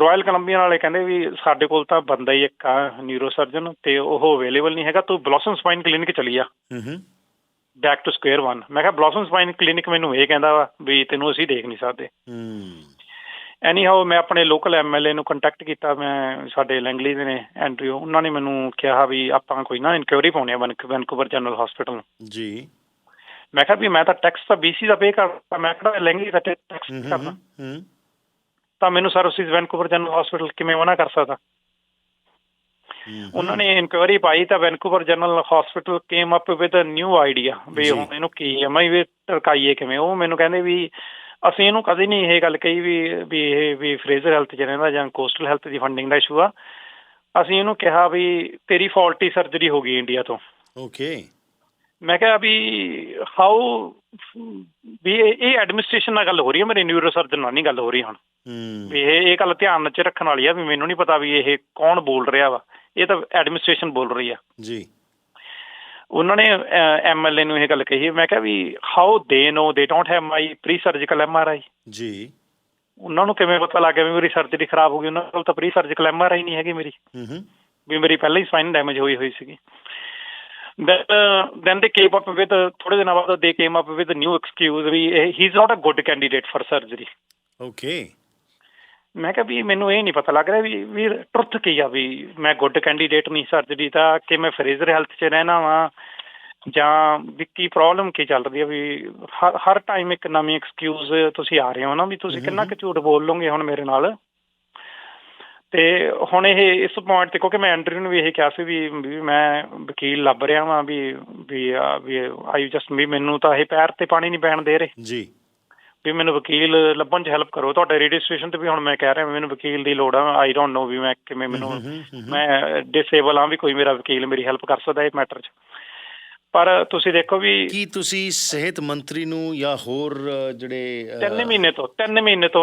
ਰਾਇਲ ਕੋਲੰਬੀਅਨ ਵਾਲੇ ਕਹਿੰਦੇ ਵੀ ਸਾਡੇ ਕੋਲ ਤਾਂ ਬੰਦਾ ਹੀ ਇੱਕ ਆ ਨਿਊਰੋ ਸਰਜਨ ਤੇ ਉਹ ਅਵੇਲੇਬਲ ਨਹੀਂ ਹੈਗਾ। ਤੂੰ ਬਲੌਸਮ ਸਪਾਈਨ ਕਲੀਨਿਕ ਚਲੀ ਜਾ। ਹੂੰ ਹੂੰ। ਬੈਕ ਟੂ ਸਕੁਅਰ 1 ਮੈਂ ਕਿਹਾ ਬਲੌਸਮ ਸਪਾਈਨ ਕਲੀਨਿਕ ਮੈਨੂੰ ਇਹ ਕਹਿੰਦਾ ਵਾ ਵੀ ਤੈਨੂੰ ਅਸੀਂ ਦੇਖ ਨਹੀਂ ਸਕਦੇ। ਹੂੰ। ਐਨੀ ਹਾਓ ਮੈਂ ਆਪਣੇ ਲੋਕਲ ਐਮਐਲਏ ਨੂੰ ਕੰਟੈਕਟ ਕੀਤਾ ਮੈਂ ਸਾਡੇ ਲੈਂਗਲੀ ਦੇ ਨੇ ਐਂਡਰਿਊ ਉਹਨਾਂ ਨੇ ਮੈਨੂੰ ਕਿਹਾ ਵੀ ਆਪਾਂ ਕੋਈ ਨਾ ਇਨਕੁਆਇਰੀ ਪਾਉਣੀ ਆ ਵੈਨਕ- ਵੈਨਕੂਵਰ ਜਨਰਲ ਹਸਪੀਟਲ ਜੀ। ਮੈਂ ਕਿਹਾ ਵੀ ਮੈਂ ਤਾਂ ਟੈਕਸ ਤਾਂ BC ਦਾ ਪੇ ਕਰਦਾ ਮੈਂ ਕਿਹੜਾ ਲੈਂਗਲੀ ਦਾ ਟੈਕਸ ਕਰਦਾ ਤਾਂ ਮੈਨੂੰ ਸਰਵਿਸਿਜ਼ ਵੈਨਕੂਵਰ ਜਨਰਲ ਹਸਪੀਟਲ ਕਿਵੇਂ ਮਨਾ ਕਰ ਸਕਦਾ? ਉਹਨਾਂ ਨੇ ਇਨਕੁਆਇਰੀ ਪਾਈ ਤਾਂ Vancouver General Hospital came up with a new idea ਵੀ। ਹੁਣ ਇਹਨੂੰ ਕੀ ਮੈਂ ਵੀ ਟਰਕਾਈਏ ਕਿਵੇਂ ਉਹ ਮੈਨੂੰ ਕਹਿੰਦੇ ਵੀ ਅਸੀਂ ਇਹਨੂੰ ਕਦੇ ਨਹੀਂ ਇਹ ਗੱਲ ਕਹੀ ਵੀ ਵੀ ਇਹ ਵੀ ਫਰੇਜ਼ਰ ਹੈਲਥ ਚ ਰਹਿੰਦਾ ਜਾਂ ਕੋਸਟਲ ਹੈਲਥ ਦੀ ਫੰਡਿੰਗ ਦਾ ਇਸ਼ੂ ਆ। ਅਸੀਂ ਇਹਨੂੰ ਕਿਹਾ ਵੀ ਤੇਰੀ ਫਾਲਟੀ ਸਰਜਰੀ ਹੋ ਗਈ ਇੰਡੀਆ ਤੋਂ। ਓਕੇ ਮੈਂ ਕਿਹਾ ਵੀ ਹਾਊ ਵੀ ਇਹ ਐਡਮਿਨਿਸਟ੍ਰੇਸ਼ਨ ਨਾਲ ਗੱਲ ਹੋ ਰਹੀ ਹੈ ਮੇਰੇ ਨਿਊਰੋ ਸਰਜਨ ਨਾਲ ਨਹੀਂ ਗੱਲ ਹੋ ਰਹੀ ਹੁਣ। ਵੀ ਇਹ ਇਹ ਗੱਲ ਧਿਆਨ ਚ ਰੱਖਣ ਵਾਲੀ ਆ ਵੀ ਮੈਨੂੰ ਨਹੀਂ ਪਤਾ ਵੀ ਇਹ ਕੌਣ ਬੋਲ ਰਿਹਾ ਵਾ। ਇਹ ਤਾਂ ਐਡਮਿਨਿਸਟ੍ਰੇਸ਼ਨ ਬੋਲ ਰਹੀ ਆ। ਜੀ। ਉਹਨਾਂ ਨੇ ਐਮਐਲਏ ਨੂੰ ਇਹ ਗੱਲ ਕਹੀ ਮੈਂ ਕਿਹਾ ਵੀ how they know they don't have my pre surgical MRI ਜੀ। ਉਹਨਾਂ ਨੂੰ ਕਿਵੇਂ ਪਤਾ ਲੱਗ ਗਿਆ ਵੀ ਮੇਰੀ ਸਰਜਰੀ ਖਰਾਬ ਹੋ ਗਈ? ਉਹਨਾਂ ਕੋਲ ਤਾਂ ਪ੍ਰੀ ਸਰਜੀਕਲ ਐਮਆਰਆਈ ਨਹੀਂ ਹੈਗੀ ਮੇਰੀ। ਹੂੰ ਹੂੰ। ਵੀ ਮੇਰੀ ਪਹਿਲਾਂ ਹੀ ਸਪਾਈਨ ਡੈਮੇਜ ਹੋਈ ਹੋਈ ਸੀਗੀ। ਦੈਨ ਦੇ ਕੇਮ ਅਪ ਵਿਦ ਥੋੜੇ ਦਿਨਾਂ ਬਾਅਦ they came up with new excuse we he is not a good candidate for surgery okay ਮੈਂ ਕਿਹਾ ਵੀ ਮੈਨੂੰ ਇਹ ਨਹੀਂ ਪਤਾ ਲੱਗ ਰਿਹਾ ਵੀ ਵੀ ਟਰੁੱਥ ਕੀ ਆ ਵੀ ਮੈਂ ਗੁੱਡ ਕੈਂਡੀਡੇਟ ਨਹੀਂ ਸਰਜਰੀ ਦਾ ਕਿ ਮੈਂ ਫਰੇਜ਼ਰ ਹੈਲਥ 'ਚ ਰਹਿਣਾ ਵਾਂ? ਜਾਂ ਵੀ ਕੀ ਪ੍ਰੋਬਲਮ ਕੀ ਚੱਲ ਰਹੀ ਆ ਵੀ ਹਰ ਹਰ ਟਾਈਮ ਇੱਕ ਨਵੀਂ ਐਕਸਕਿਊਜ਼ ਤੁਸੀਂ ਆ ਰਹੇ ਹੋ ਨਾ ਵੀ ਤੁਸੀਂ ਕਿੰਨਾ ਕੁ ਝੂਠ ਬੋਲ ਲੋਗੇ ਹੁਣ ਮੇਰੇ ਨਾਲ? ਤੇ ਹੁਣ ਇਹ, ਇਸ ਪੁਆਇੰਟ ਤੇ ਕਿਉਂਕਿ ਮੈਂ ਐਂਡਰੀ ਨੂੰ ਵੀ ਇਹ ਕਿਹਾ ਸੀ ਵੀ ਮੈਂ ਵਕੀਲ ਲੱਭ ਰਿਹਾ ਵਾਂ ਵੀ ਵੀ ਵੀ ਆਈ ਜਸਟ ਵੀ ਮੈਨੂੰ ਤਾਂ ਇਹ ਪੈਰ ਤੇ ਪਾਣੀ ਨਹੀਂ ਪੈਣ ਦੇ ਰਹੇ। ਜੀ। ਵੀ ਮੈਨੂੰ ਵਕੀਲ ਲੱਭਣ 'ਚ ਹੈਲਪ ਕਰੋ ਤੁਹਾਡੇ ਰੇਡੀਓ ਸਟੇਸ਼ਨ ਤੇ ਵੀ ਹੁਣ ਮੈਂ ਕਹਿ ਰਿਹਾ ਮੈਨੂੰ ਵਕੀਲ ਦੀ ਲੋੜ ਆ ਆਈ ਡੋਨਟ ਨੋ ਵੀ ਮੈਂ ਕਿਵੇਂ ਮੈਨੂੰ ਹੂੰ, ਹੂੰ, ਹੂੰ, ਹੂੰ। ਮੈਂ ਡਿਸੇਬਲ ਹਾਂ ਵੀ ਕੋਈ ਮੇਰਾ ਵਕੀਲ ਮੇਰੀ ਹੈਲਪ ਕਰ ਸਕਦਾ ਇਹ ਮੈਟਰ 'ਚ ਪਰ ਤੁਸੀਂ ਦੇਖੋ ਵੀ ਕੀ ਤੁਸੀਂ ਸਿਹਤ ਮੰਤਰੀ ਨੂੰ ਜਾਂ ਹੋਰ ਜਿਹੜੇ ਅ, ਤਿੰਨ ਮਹੀਨੇ ਤੋਂ ਤਿੰਨ ਮਹੀਨੇ ਤੋਂ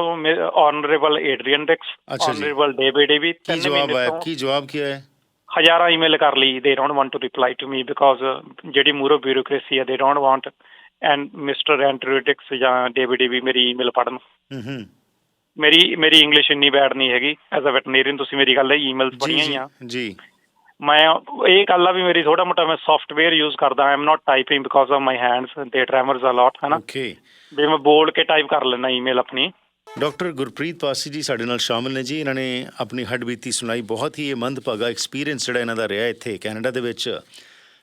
Honourable Adrian Dix. Honourable David ਵੀ ਕੀ ਤਿੰਨ ਜਵਾਬ ਮਹੀਨੇ ਆਇਆ ਤੋਂ ਕੀ ਜਵਾਬ ਕੀ ਹੈ ਹਜ਼ਾਰਾਂ ਈਮੇਲ ਕਰ ਲਈ they don't want to reply to me because ਜਿਹੜੀ ਮੂਰੋ ਬਿਊਰੋਕ੍ਰੇਸੀ ਆ they don't want and mister ਐਂਟਰੀਟਿਕਸ ਜਾਂ ਡੇਵਿਡ ਵੀ ਮੇਰੀ ਈਮੇਲ ਪੜਨ ਹੂੰ ਹੂੰ। ਮੇਰੀ ਮੇਰੀ ਇੰਗਲਿਸ਼ ਇੰਨੀ ਬੈਡ ਨਹੀਂ ਹੈਗੀ। ਐਜ਼ ਅ ਵੈਟਨੇਰੀਅਨ ਤੁਸੀਂ ਮੇਰੀ ਗੱਲ ਈਮੇਲ ਜੀ ਪੜ੍ਹੀਆਂ ਹੀ ਆ। ਜੀ। ਮੈਂ ਇਹ ਗੱਲ ਆ ਵੀ ਮੇਰੀ ਥੋੜਾ ਮੋਟਾ ਮੈਂ ਸੌਫਟਵੇਅਰ ਯੂਜ਼ ਕਰਦਾ। I am not typing because of my hands ਦੇ ਟ੍ਰੈਮਰਸ ਅ ਲੋਟ ਹਨਾ ਓਕੇ ਵੀ ਮੈਂ ਬੋਲ ਕੇ ਟਾਈਪ ਕਰ ਲੈਣਾ ਈਮੇਲ ਆਪਣੀ। ਡਾਕਟਰ ਗੁਰਪ੍ਰੀਤ ਪਾਸੀ ਜੀ ਸਾਡੇ ਨਾਲ ਸ਼ਾਮਲ ਨੇ ਜੀ। ਇਹਨਾਂ ਨੇ ਆਪਣੀ ਹੱਡਬੀਤੀ ਸੁਣਾਈ। ਬਹੁਤ ਹੀ ਇਹ ਮੰਦਭਾਗਾ ਐਕਸਪੀਰੀਅੰਸ ਜਿਹੜਾ ਇਹਨਾਂ ਦਾ ਰਿਹਾ ਇੱਥੇ ਕੈਨੇਡਾ ਦੇ ਵਿੱਚ।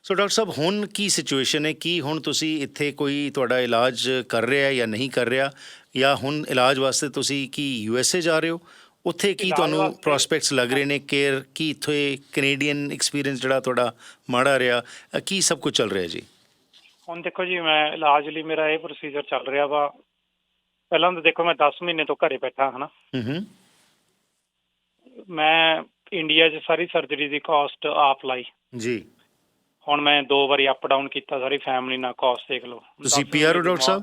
ਸੋ ਡਾਕਟਰ ਸਾਹਿਬ ਹੁਣ ਕੀ ਸਿਚੁਏਸ਼ਨ ਹੈ? ਕੀ ਹੁਣ ਤੁਸੀਂ ਇੱਥੇ ਕੋਈ ਤੁਹਾਡਾ ਇਲਾਜ ਕਰ ਰਿਹਾ ਹੈ ਜਾਂ ਨਹੀਂ ਕਰ ਰਿਹਾ? ਜਾਂ ਹੁਣ ਇਲਾਜ ਵਾਸਤੇ ਤੁਸੀਂ ਕੀ ਯੂ ਐਸ ਏ ਜਾ ਰਹੇ ਹੋ? ਉੱਥੇ ਕੀ ਤੁਹਾਨੂੰ ਪ੍ਰੋਸਪੈਕਟਸ ਲੱਗ ਰਹੇ ਨੇ? ਕੇਅਰ ਕੀ ਇੱਥੇ ਕੈਨੇਡੀਅਨ ਐਕਸਪੀਰੀਅੰਸ ਜਿਹੜਾ ਤੁਹਾਡਾ ਮਾੜਾ ਰਿਹਾ? ਕੀ ਸਭ ਕੁਝ ਚੱਲ ਰਿਹਾ ਜੀ? ਹੁਣ ਦੇਖੋ ਜੀ ਮੈਂ ਇਲਾਜ ਲਈ ਮੇਰਾ ਇਹ ਪ੍ਰੋਸੀਜਰ ਚੱਲ ਰਿਹਾ ਵਾ। ਪਹਿਲਾਂ ਤਾਂ ਦੇਖੋ ਮੈਂ 10 ਮਹੀਨੇ ਤੋਂ ਘਰੇ ਬੈਠਾ ਹਨਾ। ਹੂੰ ਹੂੰ। ਮੈਂ ਇੰਡੀਆ 'ਚ ਸਾਰੀ ਸਰਜਰੀ ਦੀ ਕਾਸਟ ਆਪ ਲਾਈ। ਜੀ। ਹੁਣ ਮੈਂ ਦੋ ਵਾਰੀ ਅਪ ਡਾਊਨ ਕੀਤਾ ਸਾਰੀ ਫੈਮਿਲੀ ਨਾਲ ਕਾਸਟ ਦੇਖ ਲਓ। ਤੁਸੀਂ ਦਸ ਪੀਆਰ ਹੋ ਮਹੀਨੇ ਦੀ ਡਾਕਟਰ ਸਾਹਿਬ?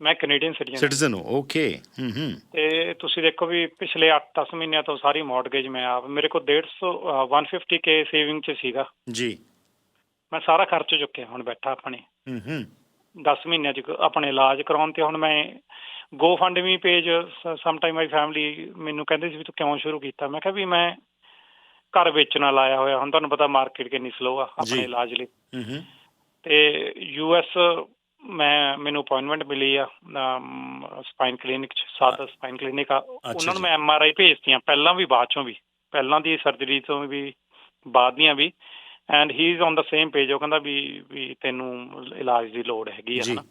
ਮੈਂ ਕੈਨੇਡੀਅਨ ਸਿਟੀਜ਼ਨ ਸਿਟੀਜ਼ਨ ਹੋ ਓਕੇ ਹੂੰ ਹੂੰ। ਤੇ ਤੁਸੀਂ ਦੇਖੋ ਵੀ ਪਿਛਲੇ 8-10 ਮਹੀਨਿਆਂ ਤੋਂ ਸਾਰੀ ਮੌਰਟਗੇਜ ਮੈਂ ਆਪ ਮੇਰੇ ਕੋਲ 150 ਅ, 150 ਕੇ ਸੇਵਿੰਗ 'ਚ ਸੀਗਾ। ਜੀ। ਮੈਂ ਸਾਰਾ ਖਰਚ ਚੁੱਕਿਆ ਹੁਣ ਬੈਠਾ ਆਪਣੇ। ਹੂੰ ਹੂੰ। 10 ਮਹੀਨਿਆਂ 'ਚ ਆਪਣੇ ਇਲਾਜ ਕਰਾਉਣ ਤੇ ਹੁਣ ਮੈਂ GoFundMe page some time my family ਮੈਨੂੰ ਕਹਿੰਦੇ ਸੀ ਵੀ ਤੂੰ ਕਿਉਂ ਸ਼ੁਰੂ ਕੀਤਾ? ਮੈਂ ਕਿਹਾ ਵੀ ਮੈਂ ਘਰ ਵੇਚਣਾ ਲਾਇਆ ਹੋਇਆ ਹੁਣ ਤੁਹਾਨੂੰ ਪਤਾ ਮਾਰਕੀਟ ਕਿੰਨੀ ਸਲੋ ਆ। ਆਪਣੇ ਇਲਾਜ ਲਈ ਹੂੰ ਹੂੰ ਤੇ ਯੂ ਐਸ ਮੈਂ ਮੈਨੂੰ ਅਪਾਇੰਟਮੈਂਟ ਮਿਲੀ ਆ ਸਪਾਈਨ ਕਲੀਨਿਕ ਚ ਸਾਦਾ ਸਪਾਈਨ ਕਲੀਨਿਕ ਆ ਉਹਨਾਂ। ਨੂੰ ਮੈਂ ਐਮ ਆਰ ਆਈ ਭੇਜਤੀਆਂ ਪਹਿਲਾਂ ਵੀ ਬਾਅਦ ਚੋਂ ਵੀ ਪਹਿਲਾਂ ਦੀ ਸਰਜਰੀ ਤੋਂ ਵੀ ਬਾਅਦ ਦੀਆਂ ਵੀ and he is on the same page ਉਹ ਕਹਿੰਦਾ ਵੀ ਵੀ ਤੈਨੂੰ ਇਲਾਜ ਦੀ ਲੋੜ ਹੈਗੀ ਆ। ਹਨਾ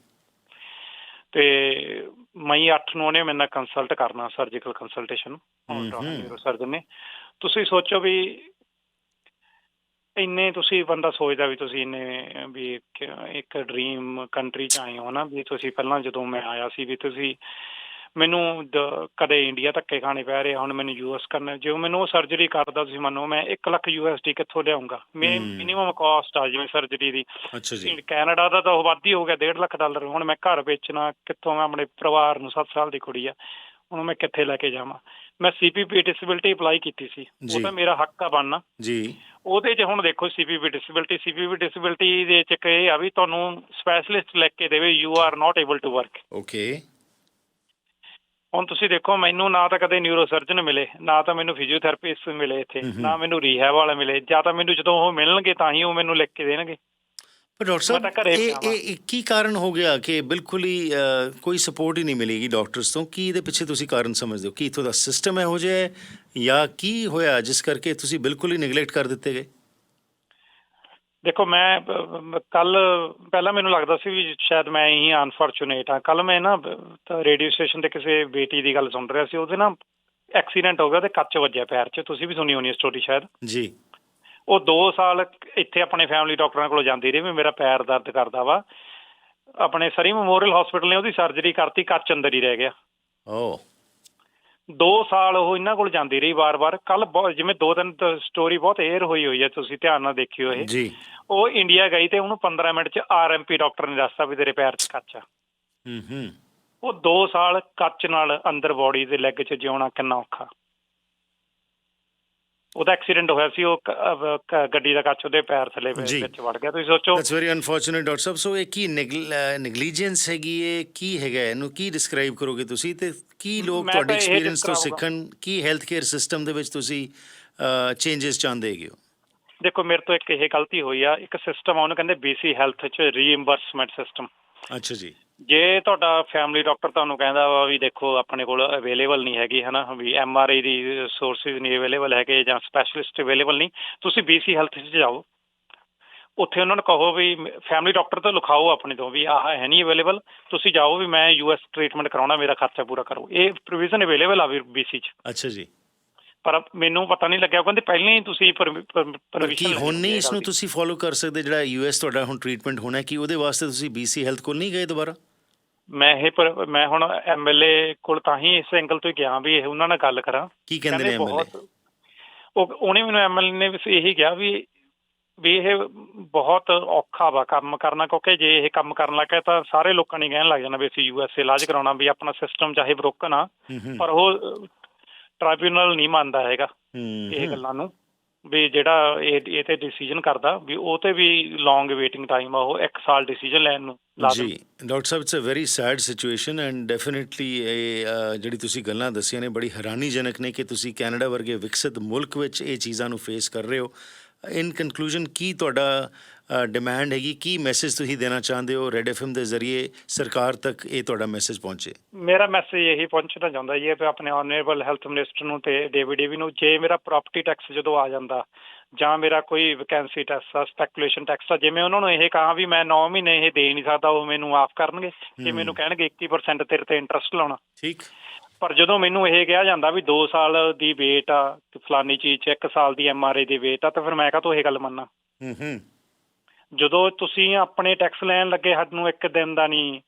ਤੇ ਮਈ 8 ਨੂੰ ਉਹਨੇ ਮੇਰੇ ਨਾਲ ਕੰਸਲਟ ਕਰਨਾ surgical consultation hmm. Neurosurgeon ਨੇ ਤੁਸੀਂ ਸੋਚੋ ਵੀ ਇੰਨੇ ਤੁਸੀਂ ਬੰਦਾ ਸੋਚਦਾ ਵੀ ਤੁਸੀਂ ਇੰਨੇ ਵੀ ਇੱਕ ਡ੍ਰੀਮ ਕੰਟਰੀ ਚ ਆਏ ਹੋ ਨਾ ਵੀ ਤੁਸੀਂ ਪਹਿਲਾਂ ਜਦੋਂ ਮੈਂ ਆਇਆ ਸੀ ਵੀ ਤੁਸੀਂ ਮੈਨੂੰ ਕਦੇ ਇੰਡੀਆ ਧੱਕੇ ਖਾਣੇ ਪੈ ਰਹੇ ਹੁਣ ਮੈਨੂੰ ਯੂਐਸ ਕਰਨਾ ਜੇ ਮੈਨੂੰ ਉਹ ਸਰਜਰੀ ਕਰਦਾ ਤੁਸੀਂ ਮੰਨੋ ਮੈਂ 1 ਲੱਖ ਯੂਐਸਡੀ ਕਿੱਥੋਂ ਲਿਆਉਂਗਾ? ਮੈਂ ਹਮ। ਮਿਨੀਮਮ ਕਾਸਟ ਆ ਜਿਵੇਂ ਸਰਜਰੀ ਦੀ। ਅੱਛਾ ਜੀ। ਕੈਨੇਡਾ ਦਾ ਤਾਂ ਉਹ ਵੱਧ ਹੀ ਹੋ ਗਿਆ 1.5 ਲੱਖ ਡਾਲਰ। ਹੁਣ ਮੈਂ ਘਰ ਵੇਚਣਾ ਕਿੱਥੋਂ ਮੈਂ ਆਪਣੇ ਪਰਿਵਾਰ ਨੂੰ 7 ਸਾਲ ਦੀ ਕੁੜੀ ਆ ਉਹਨੂੰ ਮੈਂ ਕਿੱਥੇ ਲੈ ਕੇ ਜਾਵਾਂ? ਮੈਂ ਸੀਪੀਪੀ ਡਿਸੇਬਿਲਟੀ ਅਪਲਾਈ ਕੀਤੀ ਸੀ। ਉਹ ਤਾਂ ਮੇਰਾ ਹੱਕ ਆ ਬਣਨਾ। ਜੀ। ਉਹਦੇ 'ਚ ਹੁਣ ਦੇਖੋ ਸੀਪੀਪੀ ਡਿਸੇਬਿਲਟੀ ਸੀਪੀਪੀ ਡਿਸੇਬਿਲਟੀ ਦੇ 'ਚ ਇਹ ਆ ਵੀ ਤੁਹਾਨੂੰ ਸਪੈਸ਼ਲਿਸਟ ਲਿਖ ਕੇ ਦੇਵੇ you are not able to work okay ਹੁਣ ਤੁਸੀਂ ਦੇਖੋ ਮੈਨੂੰ ਨਾ ਤਾਂ ਕਦੇ ਨਿਊਰੋ ਸਰਜਨ ਮਿਲੇ ਨਾ ਤਾਂ ਮੈਨੂੰ ਫਿਜ਼ੀਓਥੈਰੇਪਿਸਟ ਮਿਲੇ ਇੱਥੇ। ਨਾ ਮੈਨੂੰ ਰੀਹੈਬ ਵਾਲੇ ਮਿਲੇ ਜਾਂ ਤਾਂ ਮੈਨੂੰ ਜਦੋਂ ਉਹ ਮਿਲਣਗੇ ਤਾਂ ਹੀ ਉਹ ਮੈਨੂੰ ਲਿਖ ਕੇ ਦੇਣਗੇ। ਪਰ ਡਾਕਟਰ ਸਾਹਿਬ ਤਾਂ ਇਹ। ਇਹ ਕੀ ਕਾਰਨ ਹੋ ਗਿਆ ਕਿ ਬਿਲਕੁਲ ਹੀ ਕੋਈ ਸਪੋਰਟ ਹੀ ਨਹੀਂ ਮਿਲੇਗੀ ਡਾਕਟਰਸ ਤੋਂ? ਕੀ ਇਹਦੇ ਪਿੱਛੇ ਤੁਸੀਂ ਕਾਰਨ ਸਮਝਦੇ ਹੋ? ਕੀ ਇਥੋਂ ਦਾ ਸਿਸਟਮ ਇਹੋ ਜਿਹਾ ਹੈ ਜਾਂ ਕੀ ਹੋਇਆ ਜਿਸ ਕਰਕੇ ਤੁਸੀਂ ਬਿਲਕੁਲ ਹੀ ਨੈਗਲੈਕਟ ਕਰ ਦਿੱਤੇ ਗਏ? ਦੇਖੋ ਮੈਂ ਕੱਲ ਪਹਿਲਾਂ ਮੈਨੂੰ ਲੱਗਦਾ ਸੀ ਵੀ ਸ਼ਾਇਦ ਮੈਂ ਹੀ ਅਨਫੋਰਚੂਨੇਟ ਆ ਕੱਲ ਮੈਂ ਨਾ ਰੇਡੀਓ ਸਟੇਸ਼ਨ ਤੇ ਕਿਸੇ ਬੇਟੀ ਦੀ ਗੱਲ ਸੁਣ ਰਿਹਾ ਸੀ। ਉਹਦੇ ਨਾ ਐਕਸੀਡੈਂਟ ਹੋ ਗਿਆ ਉਹਦੇ ਕੱਚ ਵੱਜਿਆ ਪੈਰ 'ਚ। ਤੁਸੀਂ ਵੀ ਸੁਣੀ ਹੋਣੀ ਸਟੋਰੀ ਸ਼ਾਇਦ? ਜੀ। ਉਹ 2 ਸਾਲ ਇੱਥੇ ਆਪਣੇ ਫੈਮਿਲੀ ਡਾਕਟਰਾਂ ਕੋਲ ਜਾਂਦੀ ਰਹੀ ਵੀ ਮੇਰਾ ਪੈਰ ਦਰਦ ਕਰਦਾ ਵਾ। ਆਪਣੇ ਸਰੀ ਮੈਮੋਰੀਅਲ ਹਸਪੀਟਲ ਨੇ ਉਹਦੀ ਸਰਜਰੀ ਕਰਤੀ ਕੱਚ ਅੰਦਰ ਹੀ ਰਹਿ ਗਿਆ। ਓ। 2 ਸਾਲ ਉਹ ਇਹਨਾਂ ਕੋਲ ਜਾਂਦੀ ਰਹੀ ਵਾਰ-ਵਾਰ। ਕੱਲ ਜਿਵੇਂ ਦੋ ਦਿਨ ਸਟੋਰੀ ਬਹੁਤ ਏਅਰ ਹੋਈ ਹੋਈ ਹੈ ਤੁਸੀਂ ਧਿਆਨ ਨਾਲ ਦੇਖਿਓ ਇਹ। ਜੀ। ਉਹ ਇੰਡੀਆ ਗਈ ਤੇ ਉਹਨੂੰ 15 ਮਿੰਟ ਚ ਆਰਐਮਪੀ ਡਾਕਟਰ ਨੇ ਦੱਸਤਾ ਵੀ ਤੇਰੇ ਪੈਰ 'ਚ ਕੱਚ ਆ। ਹੂੰ ਹੂੰ। ਉਹ 2 ਸਾਲ ਕੱਚ ਨਾਲ ਅੰਦਰ ਬੋਡੀ ਦੇ ਲੈਗ 'ਚ ਜਿਉਣਾ ਕਿੰਨਾ ਔਖਾ। ਉਹਦਾ ਐਕਸੀਡੈਂਟ ਹੋਇਆ ਸੀ ਉਹ ਗੱਡੀ ਦਾ ਕੱਚ ਉਹਦੇ ਪੈਰ ਥੱਲੇ। ਵਿੱਚ ਵੜ ਗਿਆ। ਤੁਸੀਂ ਸੋਚੋ that's very unfortunate doctor Sahib. So ਇਹ ਕੀ ਨੈਗਲੀਜੈਂਸ ਹੈਗੀ ਇਹ ਕੀ ਹੈਗਾ? ਇਹਨੂੰ ਕੀ ਡਿਸਕ੍ਰਾਈਬ ਕਰੋਗੇ ਤੁਸੀਂ? ਤੇ ਕੀ ਲੋਕ ਤੁਹਾਡੇ ਐਕਸਪੀਰੀਅੰਸ ਤੋਂ ਸਿੱਖਣ ਕੀ ਹੈਲਥ ਕੇਅਰ ਸਿਸਟਮ ਦੇ ਵਿੱਚ ਤੁਸੀਂ ਚੇਂਜਸ ਚਾਹੁੰਦੇ ਹੈਗੇ ਹੋ? ਦੇਖੋ ਮੇਰੇ ਤੋਂ ਇੱਕ ਇਹ ਗਲਤੀ ਹੋਈ ਆ। ਇੱਕ ਸਿਸਟਮ ਆ ਉਹਨੂੰ ਕਹਿੰਦੇ ਬੀਸੀ ਹੈਲਥ 'ਚ ਰੀਇੰਬਰਸਮੈਂਟ ਸਿਸਟਮ ਅੱਛਾ ਜੀ। ਜੇ ਤੁਹਾਡਾ ਫੈਮਿਲੀ ਡਾਕਟਰ ਤੁਹਾਨੂੰ ਕਹਿੰਦਾ ਵਾ ਵੀ ਦੇਖੋ ਆਪਣੇ ਕੋਲ ਅਵੇਲੇਬਲ ਨਹੀਂ ਹੈਗੀ, ਹਨਾ, ਵੀ ਐਮ ਆਰ ਆਈ ਦੀ ਸੋਰਸਿਸ ਨਹੀਂ ਅਵੇਲੇਬਲ ਹੈਗੇ ਜਾਂ ਸਪੈਸ਼ਲਿਸਟ ਅਵੇਲੇਬਲ ਨਹੀਂ, ਤੁਸੀਂ ਬੀਸੀ ਹੈਲਥ 'ਚ ਜਾਓ। ਉੱਥੇ ਉਹਨਾਂ ਨੂੰ ਕਹੋ ਵੀ ਫੈਮਿਲੀ ਡਾਕਟਰ ਤੋਂ ਲਿਖਾਓ ਆਪਣੇ ਤੋਂ ਵੀ ਆਹ ਹੈ ਨਹੀਂ ਅਵੇਲੇਬਲ ਤੁਸੀਂ ਜਾਓ ਵੀ ਮੈਂ ਯੂਐਸ ਟ੍ਰੀਟਮੈਂਟ ਕਰਾਉਣਾ, ਮੇਰਾ ਖਰਚਾ ਪੂਰਾ ਕਰੋ। ਇਹ ਪ੍ਰੋਵੀਜ਼ਨ ਅਵੇਲੇਬਲ ਆ ਵੀ ਬੀਸੀ 'ਚ। ਅੱਛਾ ਜੀ। ਪਰ ਮੈਨੂੰ ਪਤਾ ਨਹੀਂ ਲੱਗਿਆ ਕਹਿੰਦੇ ਪਹਿਲਾਂ ਹੀ ਤੁਸੀਂ ਪਰ ਪਰਮਿਸ਼ਨ ਕੀ ਹੁਣ ਨਹੀਂ ਇਸ ਨੂੰ ਤੁਸੀਂ ਫੋਲੋ ਕਰ ਸਕਦੇ ਜਿਹੜਾ ਯੂਐਸ ਤੁਹਾਡਾ ਹੁਣ ਟ੍ਰੀਟਮੈਂਟ ਹੋਣਾ ਕੀ ਉਹਦੇ ਵਾਸਤੇ ਤੁਸੀਂ ਬੀਸੀ ਹੈਲਥ ਕੋਲ ਨਹੀਂ ਗਏ ਦੁਬਾਰਾ? ਮੈਂ ਇਹ ਪਰ- ਮੈਂ ਹੁਣ ਐਮਐਲਏ ਕੋਲ ਤਾਂ ਹੀ ਇਸ ਐਂਗਲ ਤੋਂ ਗਿਆ ਵੀ ਇਹ ਉਹਨਾਂ ਨਾਲ ਗੱਲ ਕਰਾਂ। ਕੀ ਕਹਿੰਦੇ ਨੇ ਐਮਐਲਏ ਬਹੁਤ- ਉਹ ਉਹਨੇ ਮੈਨੂੰ ਐਮਐਲਏ ਨੇ ਵੀ ਇਹੀ ਕਿਹਾ ਵੀ ਵੀ ਇਹ ਬਹੁਤ ਔਖਾ ਵਾ ਕੰਮ ਕਰਨਾ ਕਿਉਂਕਿ ਜੇ ਇਹ ਕੰਮ ਕਰਨ ਲੱਗਾ ਤਾਂ ਸਾਰੇ ਲੋਕਾਂ ਨੇ ਕਹਿਣ ਲੱਗ ਜਾਣਾ ਵੀ ਅਸੀਂ ਯੂਐਸਏ ਇਲਾਜ ਕਰਾਉਣਾ ਵੀ ਆਪਣਾ ਸਿਸਟਮ ਚਾਹੇ ਬ੍ਰੋਕਨ ਆ ਪਰ ਉਹ ਟ੍ਰਾਈਬਿਊਨਲ ਨਹੀਂ ਮੰਨਦਾ ਹੈਗਾ ਇਹ ਗੱਲਾਂ ਨੂੰ ਵੀ ਜਿਹੜਾ ਇਹ ਇਹ ਤੇ ਡਿਸੀਜਨ ਕਰਦਾ ਵੀ ਉਹ ਤੇ ਵੀ ਲੌਂਗ ਵੇਟਿੰਗ ਟਾਈਮ ਆ ਉਹ 1 ਸਾਲ ਡਿਸੀਜਨ ਲੈਣ ਨੂੰ ਲਾਜ਼ਮ ਜੀ doctor Sahib it's a very sad situation and definitely ਇਹ ਜਿਹੜੀ ਤੁਸੀਂ ਗੱਲਾਂ ਦੱਸੀਆਂ ਨੇ ਬੜੀ ਹੈਰਾਨੀਜਨਕ ਨੇ ਕਿ ਤੁਸੀਂ ਕੈਨੇਡਾ ਵਰਗੇ ਵਿਕਸਿਤ ਮੁਲਕ ਵਿੱਚ ਇਹ ਚੀਜ਼ਾਂ ਨੂੰ ਫੇਸ ਕਰ ਰਹੇ ਹੋ। ਇਨ ਕਨਕਲੂਜਨ ਕੀ ਤੁਹਾਡਾ ਡਿਮਾਂਡ ਹੈਗੀ। ਕੀ ਮੈਸੇਜ ਤੁਸੀਂ ਦੇਣਾ ਚਾਹੁੰਦੇ ਹੋ ਰੈਡ ਐਫਐਮ ਦੇ ਜ਼ਰੀਏ ਸਰਕਾਰ ਤੱਕ ਇਹ ਤੁਹਾਡਾ ਮੈਸੇਜ ਪਹੁੰਚੇ? ਮੇਰਾ ਮੈਸੇਜ ਇਹੀ ਪਹੁੰਚਣਾ ਚਾਹੁੰਦਾ ਜੀ ਕਿ ਆਪਣੇ ਆਨਰੇਬਲ ਹੈਲਥ ਮਿਨਿਸਟਰ ਨੂੰ ਤੇ ਡੇਵਿਡ ਏਵੀ ਨੂੰ ਜੇ ਮੇਰਾ ਪ੍ਰਾਪਰਟੀ ਟੈਕਸ ਜਦੋਂ ਆ ਜਾਂਦਾ ਜਾਂ ਮੇਰਾ ਕੋਈ ਵੈਕੈਂਸੀ ਟੈਕਸ ਆ ਸਪੈਕੂਲੇਸ਼ਨ ਟੈਕਸ ਆ ਜਿਵੇਂ ਉਹਨਾਂ ਨੂੰ ਇਹ ਕਹਾਂ ਵੀ ਮੈਂ 9 ਮਹੀਨੇ ਇਹ ਦੇ ਨਹੀਂ ਸਕਦਾ ਉਹ ਮੈਨੂੰ ਮਾਫ ਕਰਨਗੇ ਹਮ। ਮੈਨੂੰ ਕਹਿਣਗੇ 21% ਤੇਰੇ ਤੇ ਇੰਟਰਸਟ ਲਾਉਣਾ। ਠੀਕ। ਪਰ ਜਦੋਂ ਮੈਨੂੰ ਇਹ ਕਿਹਾ ਜਾਂਦਾ ਵੀ 2 ਸਾਲ ਦੀ ਵੇਟ ਆ ਤੇ ਫਲਾਨੀ ਚੀਜ਼ 'ਚ 1 ਸਾਲ ਦੀ ਐਮਆਰਏ ਦੀ ਵੇਟ ਆ ਤਾਂ ਫਿਰ ਮੈਂ ਕਾਹਤੋਂ ਇਹ ਗੱਲ ਮੰਨਾਂ? ਹੂੰ ਹੂੰ। ਜਦੋਂ ਤੁਸੀਂ ਆਪਣੇ ਟੈਕਸ ਲੈਣ ਲੱਗੇ ਸਾਨੂੰ ਇੱਕ ਦਿਨ ਦਾ ਨਹੀਂ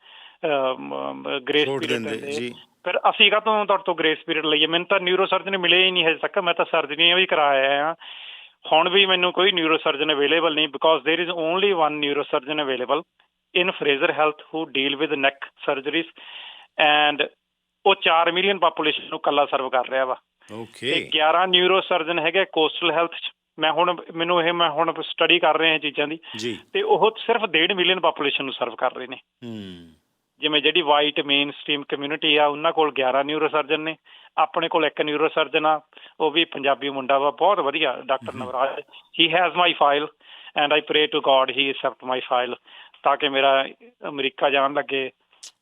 ਗ੍ਰੇਸ ਛੋੜ ਪੀਰੀਅਡ ਦਿੰਦੇ ਜੀ ਫਿਰ ਅਸੀਂ ਕਾਹਤੋਂ ਤੁਹਾਡੇ ਤੋਂ ਗ੍ਰੇਸ ਪੀਰੀਅਡ ਲਈਏ ਮੈਨੂੰ ਤਾਂ ਨਿਊਰੋ ਸਰਜਨ ਮਿਲੇ ਹੀ ਨਹੀਂ ਹਜੇ ਤੱਕ ਮੈਂ ਤਾਂ ਸਰਜਰੀਆਂ ਵੀ ਕਰਾਇਆ ਆ ਹੁਣ ਵੀ ਮੈਨੂੰ ਕੋਈ ਨਿਊਰੋ ਸਰਜਨ ਅਵੇਲੇਬਲ ਨਹੀਂ because there is only one neuro surgeon available in Fraser Health who deal with neck surgeries and ਉਹ 4 ਮਿਲੀਅਨ ਪਾਪੂਲੇਸ਼ਨ ਨੂੰ ਕੱਲਾ ਸਰਵ ਕਰ ਰਿਹਾ ਵਾ ਤੇ ਓਕੇ 11 ਨਿਊਰੋ ਸਰਜਨ ਹੈਗੇ ਕੋਸਟਲ ਹੈਲਥ ਚ ਮੈਂ ਹੁਣ ਮੈਨੂੰ ਇਹ ਮੈਂ ਹੁਣ ਸਟੱਡੀ ਕਰ ਰਿਹਾ ਇਹ ਚੀਜ਼ਾਂ ਦੀ। ਤੇ ਉਹ ਸਿਰਫ 1.5 ਮਿਲੀਅਨ ਪਾਪੂਲੇਸ਼ਨ ਨੂੰ ਸਰਵ ਕਰ ਰਹੇ ਨੇ। ਹੂੰ। ਜਿਵੇਂ ਜਿਹੜੀ ਵਾਈਟ ਮੇਨ ਸਟ੍ਰੀਮ ਕਮਿਊਨਿਟੀ ਆ ਉਹਨਾਂ ਕੋਲ 11 ਨਿਊਰੋ ਸਰਜਨ ਨੇ। ਆਪਣੇ ਕੋਲ ਇੱਕ ਨਿਊਰੋ ਸਰਜਨ ਆ ਉਹ ਵੀ ਪੰਜਾਬੀ ਮੁੰਡਾ ਵਾ ਬਹੁਤ ਵਧੀਆ doctor Navraj. He has my file and I pray to God he accept my file ਤਾਂ ਕਿ ਮੇਰਾ ਅਮਰੀਕਾ ਜਾਣ ਲੱਗੇ।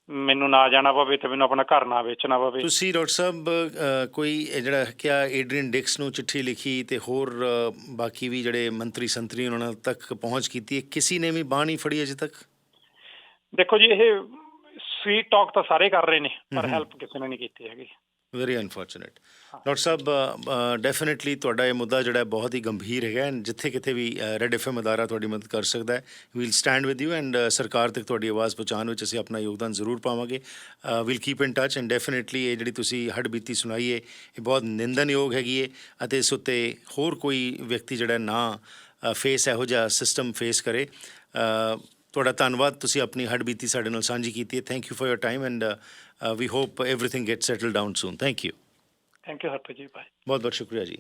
ਮੈਨੂੰ ਨਾ ਜਾਣਾ ਪਵੇ ਤੇ ਮੈਨੂੰ ਆਪਣਾ ਘਰ ਨਾ ਵੇਚਣਾ ਪਵੇ। ਤੁਸੀਂ ਡਾਕਟਰ ਸਾਹਿਬ ਅ, ਕੋਈ ਇਹ ਜਿਹੜਾ ਕਿਹਾ ਏਡਰੀਨ ਡਿਕਸ ਨੂੰ ਚਿੱਠੀ ਲਿਖੀ ਤੇ ਹੋਰ ਅ, ਬਾਕੀ ਵੀ ਜਿਹੜੇ ਮੰਤਰੀ ਸੰਤਰੀ ਉਹਨਾਂ ਤੱਕ ਪਹੁੰਚ ਕੀਤੀ ਹੈ ਕਿਸੇ ਨੇ ਵੀ ਬਾਹ ਨਹੀਂ ਫੜੀ ਅਜੇ ਤੱਕ? ਦੇਖੋ ਜੀ ਇਹ ਸਵੀਟ ਟਾਕ ਤਾਂ ਸਾਰੇ ਕਰ ਰਹੇ ਨੇ ਪਰ। ਹੈਲਪ ਕਿਸੇ ਨੇ ਨਹੀਂ ਕੀਤੀ ਹੈਗੀ। ਵੈਰੀ ਅਨਫੋਰਚੂਨੇਟ ਡਾਕਟਰ ਸਾਹਿਬ ਡੈਫੀਨਿਟਲੀ ਤੁਹਾਡਾ ਇਹ ਮੁੱਦਾ ਜਿਹੜਾ ਬਹੁਤ ਹੀ ਗੰਭੀਰ ਹੈਗਾ and ਜਿੱਥੇ ਕਿਤੇ ਵੀ ਰੈਡ ਐਫਐਮ ਅਦਾਰਾ ਤੁਹਾਡੀ ਮਦਦ ਕਰ ਸਕਦਾ ਹੈ we'll stand with you and ਸਰਕਾਰ ਤੱਕ ਤੁਹਾਡੀ ਆਵਾਜ਼ ਪਹੁੰਚਾਉਣ ਵਿੱਚ ਅਸੀਂ ਆਪਣਾ ਯੋਗਦਾਨ ਜ਼ਰੂਰ ਪਾਵਾਂਗੇ। We'll keep in touch and definitely ਇਹ ਜਿਹੜੀ ਤੁਸੀਂ ਹੱਡ ਬੀਤੀ ਸੁਣਾਈ ਹੈ ਇਹ ਬਹੁਤ ਨਿੰਦਨਯੋਗ ਹੈਗੀ ਹੈ ਅਤੇ ਇਸ ਉੱਤੇ ਹੋਰ ਕੋਈ ਵਿਅਕਤੀ ਜਿਹੜਾ ਨਾ ਫੇਸ ਇਹੋ ਜਿਹਾ ਸਿਸਟਮ ਫੇਸ ਕਰੇ। ਤੁਹਾਡਾ ਧੰਨਵਾਦ ਤੁਸੀਂ ਆਪਣੀ ਹੱਡਬੀਤੀ ਸਾਡੇ ਨਾਲ ਸਾਂਝੀ ਕੀਤੀ ਹੈ। Thank you for your time and we hope everything get settle down soon thank you thank you Harpreet ji bye ਬਹੁਤ ਬਹੁਤ ਸ਼ੁਕਰੀਆ ਜੀ।